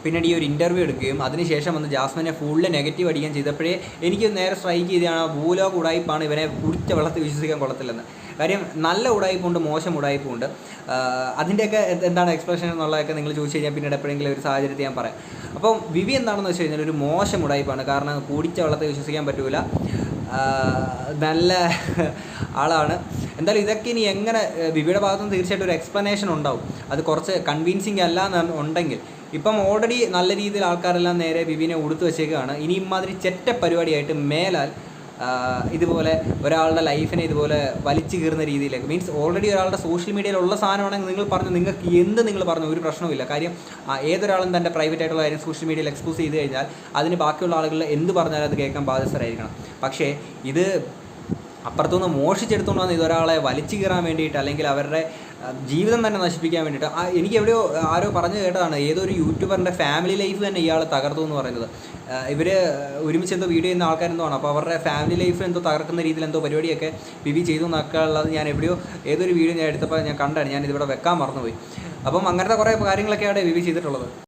പിന്നീട് ഈ ഒരു ഇന്റർവ്യൂ എടുക്കുകയും അതിനുശേഷം വന്ന് ജാസ്മിനെ ഫുള്ള് നെഗറ്റീവ് അടിക്കുകയും ചെയ്തപ്പോഴേ എനിക്ക് നേരെ സ്ട്രൈക്ക് ചെയ്തതാണ് ഭൂലോക ഉടായ്പാണ് ഇവനെ കുടിച്ച വെള്ളത്തിൽ വിശ്വസിക്കാൻ കൊള്ളത്തില്ലെന്ന്. കാര്യം നല്ല ഉടായ്പുണ്ട് മോശം ഉടായ്പുണ്ട് അതിന്റെയൊക്കെ എന്ത് എന്താണ് എക്സ്പ്രഷൻ എന്നുള്ളതൊക്കെ നിങ്ങൾ ചോദിച്ചു കഴിഞ്ഞാൽ പിന്നീട് എപ്പോഴെങ്കിലും ഒരു സാഹചര്യത്തിൽ ഞാൻ പറയാം. അപ്പം വിവി എന്താണെന്ന് വെച്ച് കഴിഞ്ഞാൽ ഒരു മോശം ഉടായ്പാണ് കാരണം കുടിച്ച വെള്ളത്തെ വിശ്വസിക്കാൻ പറ്റൂല. നല്ല ആളാണ്. എന്തായാലും ഇതൊക്കെ ഇനി എങ്ങനെ വിവിയുടെ ഭാഗത്തുനിന്ന് തീർച്ചയായിട്ടും ഒരു എക്സ്പ്ലനേഷൻ ഉണ്ടാവും. അത് കുറച്ച് കൺവീൻസിങ് അല്ല എന്ന് ഉണ്ടെങ്കിൽ ഇപ്പം ഓൾറെഡി നല്ല രീതിയിൽ ആൾക്കാരെല്ലാം നേരെ വിവിനെ ഉടുത്തു വെച്ചേക്കുകയാണ് ഇനി ഇമാതിരി ചെറ്റ പരിപാടിയായിട്ട് മേലാൽ ഇതുപോലെ ഒരാളുടെ ലൈഫിനെ ഇതുപോലെ വലിച്ചു കീറുന്ന രീതിയിലേക്ക്. മീൻസ് ഓൾറെഡി ഒരാളുടെ സോഷ്യൽ മീഡിയയിലുള്ള സാധനമാണെങ്കിൽ നിങ്ങൾ പറഞ്ഞു നിങ്ങൾക്ക് എന്ത് നിങ്ങൾ പറഞ്ഞു ഒരു പ്രശ്നവുമില്ല. കാര്യം ഏതൊരാളും തന്റെ പ്രൈവറ്റ് ആയിട്ടുള്ള കാര്യം സോഷ്യൽ മീഡിയയിൽ എക്സ്പോസ് ചെയ്ത് കഴിഞ്ഞാൽ അതിന് ബാക്കിയുള്ള ആളുകൾ എന്ത് പറഞ്ഞാലും അത് കേൾക്കാൻ ബാധ്യസ്ഥരായിരിക്കണം. പക്ഷേ ഇത് അപ്പുറത്തുനിന്ന് മോഷിച്ചെടുത്തുകൊണ്ട് വന്ന് ഇതൊരാളെ വലിച്ചു കീറാൻ വേണ്ടിയിട്ട് അല്ലെങ്കിൽ അവരുടെ ജീവിതം തന്നെ നശിപ്പിക്കാൻ വേണ്ടിയിട്ട്. എനിക്ക് എവിടെയോ ആരോ പറഞ്ഞു കേട്ടതാണ് ഏതൊരു യൂട്യൂബറിന്റെ ഫാമിലി ലൈഫ് തന്നെ ഇയാൾ തകർത്തു എന്ന് പറയുന്നത്. ഇവർ ഒരുമിച്ച് എന്തോ വീഡിയോ ചെയ്യുന്ന ആണ് അപ്പോൾ അവരുടെ ഫാമിലി ലൈഫ് എന്തോ തകർക്കുന്ന രീതിയിൽ എന്തോ പരിപാടിയൊക്കെ വിവി ചെയ്തു നോക്കാനുള്ളത് ഞാൻ എവിടെയോ ഏതൊരു വീഡിയോ ഞാൻ എടുത്തപ്പോൾ ഞാൻ കണ്ടാണ് ഞാൻ ഇതിവിടെ വെക്കാൻ മറന്നുപോയി. അപ്പം അങ്ങനത്തെ കുറേ കാര്യങ്ങളൊക്കെയാണ് വിവി ചെയ്തിട്ടുള്ളത്.